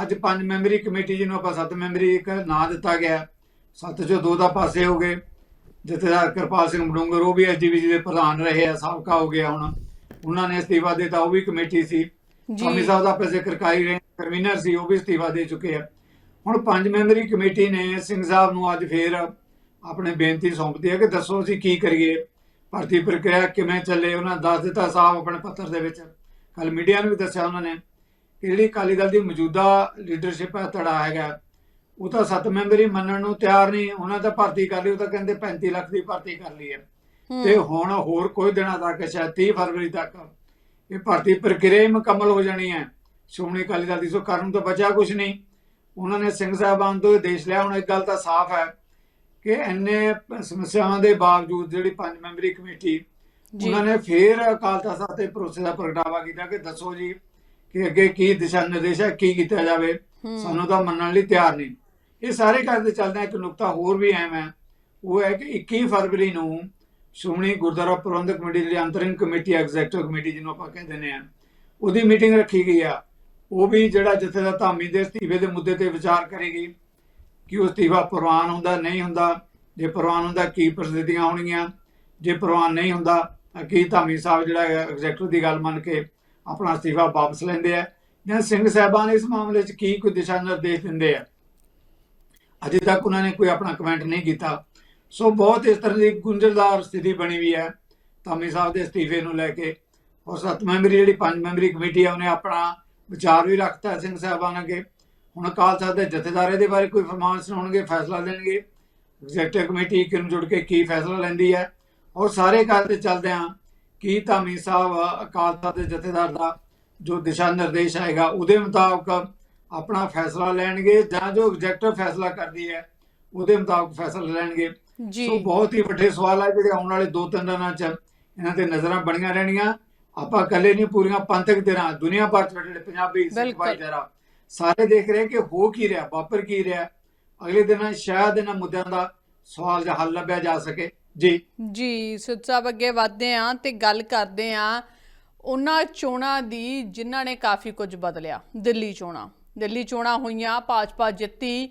ਅੱਜ ਪੰਜ ਮੈਂਬਰੀ ਕਮੇਟੀ ਜਿਹਨੂੰ ਆਪਾਂ ਸੱਤ ਮੈਂਬਰੀ ਇੱਕ ਨਾਂ ਦਿੱਤਾ ਗਿਆ ਸੱਤ ਚੋਂ ਦੋ ਦਾ ਪਾਸੇ ਹੋ ਗਏ। ਜਥੇਦਾਰ ਕਿਰਪਾਲ ਸਿੰਘ ਬਡੂੰਗਰ ਉਹ ਵੀ ਐਸਡੀਬੀਜੀ ਦੇ ਪ੍ਰਧਾਨ ਰਹੇ ਆ, ਸਾਬਕਾ ਹੋ ਗਿਆ ਹੁਣ। ਉਹਨਾਂ ਨੇ ਅਸਤੀਫਾ ਦਿੱਤਾ, ਉਹ ਵੀ ਕਮੇਟੀ ਸੀ। ਜੀ। ਸਾਹਿਬ ਦਾ ਆਪਾਂ ਜ਼ਿਕਰ ਕਰ ਹੀ ਰਹੇ ਕਨਵੀਨਰ ਸੀ ਉਹ ਵੀ ਅਸਤੀਫਾ ਦੇ ਚੁੱਕੇ ਆ। ਹੁਣ ਪੰਜ ਮੈਂਬਰੀ ਕਮੇਟੀ ਨੇ ਸਿੰਘ ਸਾਹਿਬ ਨੂੰ ਅੱਜ ਫੇਰ ਆਪਣੇ ਬੇਨਤੀ ਸੌਂਪਦੀ ਹੈ ਕਿ ਦੱਸੋ ਅਸੀਂ ਕੀ ਕਰੀਏ। ਭਰਤੀ ਪ੍ਰਕਿਰਿਆ ਕਿਵੇਂ ਚੱਲੇ ਉਹਨਾਂ ਦੱਸ ਦਿੱਤਾ ਸਾਹਿਬ ਆਪਣੇ ਪੱਤਰ ਦੇ ਵਿੱਚ। ਕੱਲ ਮੀਡੀਆ ਨੂੰ ਵੀ ਦੱਸਿਆ ਉਹਨਾਂ ਨੇ ਕਿ ਜਿਹੜੀ ਅਕਾਲੀ ਦਲ ਦੀ ਮੌਜੂਦਾ ਲੀਡਰਸ਼ਿਪ ਹੈ ਧੜਾ ਹੈਗਾ। ਉਹ ਤਾਂ ਸੱਤ ਮੈਂਬਰੀ ਮੰਨਣ ਨੂੰ ਤਿਆਰ ਨਹੀਂ। ਉਹਨਾਂ ਤਾਂ ਭਰਤੀ ਕਰ ਲਈ ਉਹ ਤਾਂ ਕਹਿੰਦੇ 35 ਲੱਖ ਦੀ ਭਰਤੀ ਕਰ ਲਈ ਹੈ। ਤੇ ਹੁਣ ਹੋਰ ਕੋਈ ਦਿਨਾਂ ਤੱਕ ਸ਼ਾਇਦ 30 ਫਰਵਰੀ ਤੱਕ ਇਹ ਭਰਤੀ ਪ੍ਰਕਿਰਿਆ ਹੀ ਮੁਕੰਮਲ ਹੋ ਜਾਣੀ ਹੈ। ਸ਼੍ਰੋਮਣੀ ਅਕਾਲੀ ਦਲ ਦੀ ਸੋ ਕਰਨ ਤੋਂ ਬਚਿਆ ਕੁਝ ਨਹੀਂ। ਉਹਨਾਂ ਨੇ ਸਿੰਘ ਸਾਹਿਬਾਨ ਤੋਂ ਦੇਸ਼ ਲਿਆ। ਹੁਣ ਇੱਕ ਗੱਲ ਤਾਂ ਸਾਫ਼ ਹੈ ਕਿ ਇੰਨੇ ਸਮੱਸਿਆਵਾਂ ਦੇ ਬਾਵਜੂਦ ਜਿਹੜੀ ਪੰਜ ਮੈਂਬਰੀ ਕਮੇਟੀ ਉਹਨਾਂ ਨੇ ਫੇਰ ਅਕਾਲ ਤਖਤ ਸਾਹਿਬ ਤੇ ਭਰੋਸੇ ਦਾ ਪ੍ਰਗਟਾਵਾ ਕੀਤਾ ਕਿ ਦੱਸੋ ਜੀ ਕਿ ਅੱਗੇ ਕੀ ਦਿਸ਼ਾ ਨਿਰਦੇਸ਼ ਹੈ ਕੀ ਕੀਤਾ ਜਾਵੇ। ਸਾਨੂੰ ਤਾਂ ਮੰਨਣ ਲਈ ਤਿਆਰ ਨਹੀਂ। ਇਹ ਸਾਰੇ ਕਰਦੇ ਚੱਲਦਾ ਇੱਕ ਨੁਕਤਾ ਹੋਰ ਵੀ ਐਮ ਹੈ। ਉਹ ਹੈ ਕਿ 21 ਫਰਵਰੀ ਨੂੰ ਸ਼੍ਰੋਮਣੀ ਗੁਰਦੁਆਰਾ ਪ੍ਰਬੰਧਕ ਕਮੇਟੀ ਜਿਹੜੀ ਅੰਤਰਿਮ ਕਮੇਟੀ ਐਗਜ਼ੈਕਟਿਵ ਕਮੇਟੀ ਜਿਹਨੂੰ ਆਪਾਂ ਕਹਿੰਦੇ ਨੇ ਆ ਉਹਦੀ ਮੀਟਿੰਗ ਰੱਖੀ ਗਈ ਆ। ਉਹ ਵੀ ਜਿਹੜਾ ਜਿੱਥੇ ਦਾ ਧਾਮੀ ਦੇ ਅਸਤੀਫੇ ਦੇ ਮੁੱਦੇ ਤੇ ਵਿਚਾਰ ਕਰੇਗੀ ਕਿ ਉਹ ਅਸਤੀਫਾ ਪ੍ਰਵਾਨ ਹੁੰਦਾ, ਨਹੀਂ ਹੁੰਦਾ, ਜੇ ਪ੍ਰਵਾਨ ਹੁੰਦਾ ਕੀ ਪ੍ਰਸਿੱਧੀਆਂ ਹੋਣਗੀਆਂ, ਜੇ ਪ੍ਰਵਾਨ ਨਹੀਂ ਹੁੰਦਾ ਤਾਂ ਕੀ ਧਾਮੀ ਸਾਹਿਬ ਜਿਹੜਾ ਐਗਜ਼ੈਕਟਿਵ ਦੀ ਗੱਲ ਮੰਨ ਕੇ ਆਪਣਾ ਅਸਤੀਫਾ ਵਾਪਸ ਲੈਂਦੇ ਆ? ਜਾਂ ਸਿੰਘ ਸਾਹਿਬਾਨ ਇਸ ਮਾਮਲੇ 'ਚ ਕੀ ਕੋਈ ਦਿਸ਼ਾ ਨਿਰਦੇਸ਼ ਦਿੰਦੇ ਆ? ਅਜੇ ਤੱਕ ਉਹਨਾਂ ਨੇ ਕੋਈ ਆਪਣਾ ਕਮੈਂਟ ਨਹੀਂ ਕੀਤਾ। ਸੋ ਬਹੁਤ ਇਸ ਤਰ੍ਹਾਂ ਦੀ ਗੁੰਝਲਦਾਰ ਸਥਿਤੀ ਬਣੀ ਹੋਈ ਹੈ। ਧਾਮੀ ਸਾਹਿਬ ਦੇ ਅਸਤੀਫੇ ਨੂੰ ਲੈ ਕੇ ਔਰ ਸੱਤ ਮੈਂਬਰੀ ਜਿਹੜੀ ਪੰਜ ਮੈਂਬਰੀ ਕਮੇਟੀ ਹੈ ਉਹਨੇ ਆਪਣਾ ਵਿਚਾਰ ਵੀ ਰੱਖਤਾ ਸਿੰਘ ਸਾਹਿਬਾਨ ਅੱਗੇ। ਹੁਣ ਅਕਾਲ ਸਾਹਿਬ ਦੇ ਜਥੇਦਾਰ ਦੇ ਬਾਰੇ ਕੋਈ ਫਰਮਾਨ ਸੁਣਾਉਣਗੇ ਫੈਸਲਾ ਲੈਣਗੇ। ਐਗਜ਼ੈਕਟਿਵ ਕਮੇਟੀ ਕਿਨ ਜੁੜ ਕੇ ਕੀ ਫੈਸਲਾ ਲੈਂਦੀ ਹੈ। ਔਰ ਸਾਰੇ ਗੱਲ ਤੇ ਚੱਲਦੇ ਹਾਂ ਕੀ ਧਾਮੀ ਸਾਹਿਬ, ਅਕਾਲ ਤਖਤ ਦੇ ਜਥੇਦਾਰ ਦਾ ਜੋ ਦਿਸ਼ਾ ਨਿਰਦੇਸ਼ ਆਏਗਾ, ਉਹਦੇ ਮੁਤਾਬਕ ਆਪਣਾ ਫੈਸਲਾ ਲੈਣਗੇ ਜਾਂ ਜੋ ਐਗਜ਼ੈਕਟਿਵ ਫੈਸਲਾ ਕਰਦੀ ਹੈ, ਉਹਦੇ ਮੁਤਾਬਕ ਫੈਸਲਾ ਲੈਣਗੇ। ਜੀ। ਸੋ ਬਹੁਤ ਹੀ ਵੱਡੇ ਸਵਾਲ ਹੈ ਜਿਹੜੇ ਆਉਣ ਵਾਲੇ 2-3 ਦਿਨਾਂ 'ਚ ਇਹਨਾਂ ਤੇ ਨਜ਼ਰਾਂ ਬਣੀਆਂ ਰਹਿਣੀਆਂ। ਆਪਾਂ ਇਕੱਲੇ ਨਹੀਂ ਪੂਰੀਆਂ ਪੰਥਕ ਧਿਰਾਂ ਦੁਨੀਆ ਭਰ 'ਚ ਜਿਹੜੇ ਪੰਜਾਬੀ ਸਿੱਖ ਬਿਲਕੁਲ। ਭਾਈਚਾਰਾ। ਸਾਰੇ ਦੇਖ ਰਹੇ ਕਿ ਹੋ ਕੀ ਰਿਹਾ ਵਾਪਰ ਕੀ ਰਿਹਾ। ਅਗਲੇ ਦਿਨਾਂ ਸ਼ਾਇਦ ਇਹਨਾਂ ਮੁੱਦਿਆਂ ਦਾ ਸਵਾਲ ਦਾ ਹੱਲ ਲੱਭਿਆ ਜਾ ਸਕੇ। ਜੀ। ਜੀ ਸੁੱਧ ਸਾਹਿਬ ਅੱਗੇ ਵਧਦੇ ਆਂ ਤੇ ਗੱਲ ਕਰਦੇ ਆਂ ਉਹਨਾਂ ਚੋਣਾਂ ਦੀ ਜਿਨ੍ਹਾਂ ਨੇ ਕਾਫੀ ਕੁਝ ਬਦਲਿਆ। ਦਿੱਲੀ ਚੋਣਾਂ। ਦਿੱਲੀ ਚੋਣਾਂ ਹੋਈਆਂ ਭਾਜਪਾ ਜਿੱਤੀ।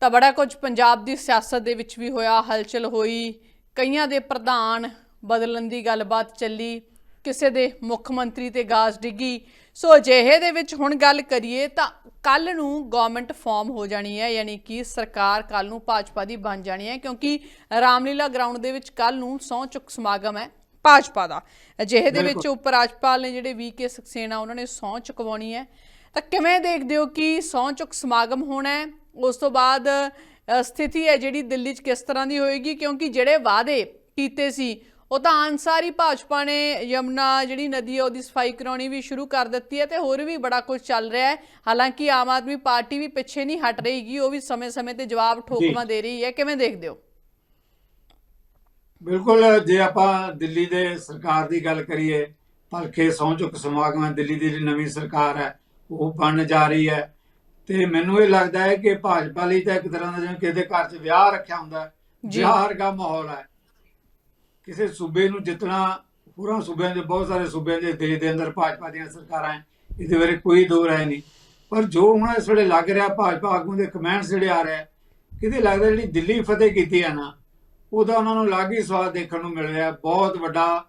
ਤਾਂ ਬੜਾ ਕੁਝ ਪੰਜਾਬ ਦੀ ਸਿਆਸਤ ਦੇ ਵਿੱਚ ਵੀ ਹੋਇਆ ਹਲਚਲ ਹੋਈ ਕਈਆਂ ਦੇ ਪ੍ਰਧਾਨ ਬਦਲਣ ਦੀ ਗੱਲਬਾਤ ਚੱਲੀ ਕਿਸੇ ਦੇ ਮੁੱਖ ਮੰਤਰੀ ਤੇ ਗਾਜ਼ ਡਿੱਗੀ। ਸੋ ਅਜਿਹੇ ਦੇ ਵਿੱਚ ਹੁਣ ਗੱਲ ਕਰੀਏ ਤਾਂ ਕੱਲ ਨੂੰ ਗਵਰਨਮੈਂਟ ਫਾਰਮ ਹੋ ਜਾਣੀ ਹੈ ਯਾਨੀ ਕਿ ਸਰਕਾਰ ਕੱਲ ਨੂੰ ਭਾਜਪਾ ਦੀ ਬਣ ਜਾਣੀ ਹੈ ਕਿਉਂਕਿ ਰਾਮਲੀਲਾ ਗਰਾਊਂਡ ਦੇ ਵਿੱਚ ਕੱਲ ਨੂੰ ਸਹੁੰ ਚੁੱਕ ਸਮਾਗਮ ਹੈ ਭਾਜਪਾ ਦਾ। ਅਜਿਹੇ ਦੇ ਵਿੱਚ। ਉਪ ਰਾਜਪਾਲ ਨੇ ਜਿਹੜੇ ਵੀਕੇ ਸਕਸੇਨਾ ਉਹਨਾਂ ਨੇ ਸਹੁੰ ਚੁਕਵਾਉਣੀ ਹੈ। ਤਾਂ ਕਿਵੇਂ ਦੇਖਦੇ ਹੋ ਕਿ ਸਹੁੰ ਚੁੱਕ ਸਮਾਗਮ ਹੋਣਾ ਹੈ? ਉਸ ਤੋਂ ਬਾਅਦ ਸਥਿਤੀ ਹੈ ਜਿਹੜੀ ਦਿੱਲੀ 'ਚ ਕਿਸ ਤਰ੍ਹਾਂ ਦੀ ਹੋਏਗੀ? ਕਿਉਂਕਿ ਜਿਹੜੇ ਵਾਅਦੇ ਕੀਤੇ ਸੀ ਉਹ ਤਾਂ ਅਨਸਾਰੀ ਭਾਜਪਾ ਨੇ ਯਮਨਾ ਜਿਹੜੀ ਨਦੀ ਹੈ ਉਹਦੀ ਸਫ਼ਾਈ ਕਰਾਉਣੀ ਵੀ ਸ਼ੁਰੂ ਕਰ ਦਿੱਤੀ ਹੈ ਤੇ ਹੋਰ ਵੀ ਬੜਾ ਕੁਝ ਚੱਲ ਰਿਹਾ ਹੈ। ਹਾਲਾਂਕਿ ਆਮ ਆਦਮੀ ਪਾਰਟੀ ਵੀ ਪਿੱਛੇ ਨਹੀਂ ਹਟ ਰਹੀਗੀ ਉਹ ਵੀ ਸਮੇਂ-ਸਮੇਂ ਤੇ ਜਵਾਬ ਠੋਕਵਾਂ ਦੇ ਰਹੀ ਹੈ। ਕਿਵੇਂ ਦੇਖਦੇ ਹੋ? ਬਿਲਕੁਲ ਜੇ ਆਪਾਂ ਦਿੱਲੀ ਦੇ ਸਰਕਾਰ ਦੀ ਗੱਲ ਕਰੀਏ ਭਲਕੇ ਸਹੁੰ ਚੁੱਕ ਸਮਾਗਮ ਹੈ ਦਿੱਲੀ ਦੀ ਜਿਹੜੀ ਨਵੀਂ ਸਰਕਾਰ ਹੈ ਉਹ ਬਣਨ ਜਾ ਰਹੀ ਹੈ। ਤੇ ਮੈਨੂੰ ਇਹ ਲੱਗਦਾ ਹੈ ਕਿ ਭਾਜਪਾ ਲਈ ਤਾਂ ਇੱਕ ਤਰ੍ਹਾਂ ਦਾ ਜਿਵੇਂ ਕਿਸੇ ਦੇ ਘਰ 'ਚ ਵਿਆਹ ਰੱਖਿਆ ਹੁੰਦਾ। ਵਿਆਹ ਵਰਗਾ ਮਾਹੌਲ ਹੈ। ਕਿਸੇ ਸੂਬੇ ਨੂੰ ਜਿੱਤਣਾ ਪੂਰਾ ਸੂਬਿਆਂ ਦੇ ਬਹੁਤ ਸਾਰੇ ਸੂਬਿਆਂ ਦੇ ਦੇਸ਼ ਦੇ ਅੰਦਰ ਭਾਜਪਾ ਦੀਆਂ ਸਰਕਾਰਾਂ ਹੈ ਇਹਦੇ ਬਾਰੇ ਕੋਈ ਦੋ ਰਾਏ ਨਹੀਂ। ਪਰ ਜੋ ਹੁਣ ਇਸ ਵੇਲੇ ਲੱਗ ਰਿਹਾ ਭਾਜਪਾ ਆਗੂ ਦੇ ਕਮੈਂਟਸ ਜਿਹੜੇ ਆ ਰਹੇ ਕਿਤੇ ਲੱਗਦਾ ਜਿਹੜੀ ਦਿੱਲੀ ਫਤਿਹ ਕੀਤੀ ਆ ਨਾ ਉਹਦਾ ਉਹਨਾਂ ਨੂੰ ਅਲੱਗ ਹੀ ਸਵਾਦ ਦੇਖਣ ਨੂੰ ਮਿਲ ਰਿਹਾ। ਬਹੁਤ ਵੱਡਾ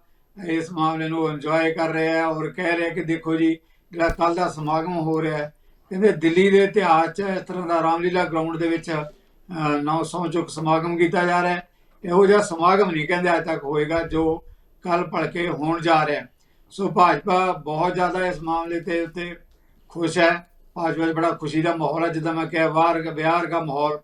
ਇਸ ਮਾਮਲੇ ਨੂੰ ਇੰਜੋਏ ਕਰ ਰਹੇ ਔਰ ਕਹਿ ਰਹੇ ਕਿ ਦੇਖੋ ਜੀ ਜਿਹੜਾ ਕੱਲ ਦਾ ਸਮਾਗਮ ਹੋ ਰਿਹਾ ਹੈ ਕਹਿੰਦੇ ਦਿੱਲੀ ਦੇ ਇਤਿਹਾਸ 'ਚ ਇਸ ਤਰ੍ਹਾਂ ਦਾ ਰਾਮਲੀਲਾ ਗਰਾਊਂਡ ਦੇ ਵਿੱਚ 900 ਚੁੱਕ ਸਮਾਗਮ ਕੀਤਾ ਜਾ ਰਿਹਾ ਹੈ। ਇਹੋ ਜਿਹਾ ਸਮਾਗਮ ਨਹੀਂ ਕਹਿੰਦੇ ਅੱਜ ਤੱਕ ਹੋਏਗਾ ਜੋ ਕੱਲ ਭਲਕੇ ਹੋਣ ਜਾ ਰਿਹਾ। ਸੋ ਭਾਜਪਾ ਬਹੁਤ ਜ਼ਿਆਦਾ ਇਸ ਮਾਮਲੇ ਤੇ ਉੱਤੇ ਖੁਸ਼ ਹੈ। ਭਾਜਪਾ 'ਚ ਬੜਾ ਖੁਸ਼ੀ ਦਾ ਮਾਹੌਲ ਹੈ ਜਿੱਦਾਂ ਮੈਂ ਕਿਹਾ ਬਾਹਰ ਬਿਹਾਰ ਦਾ ਮਾਹੌਲ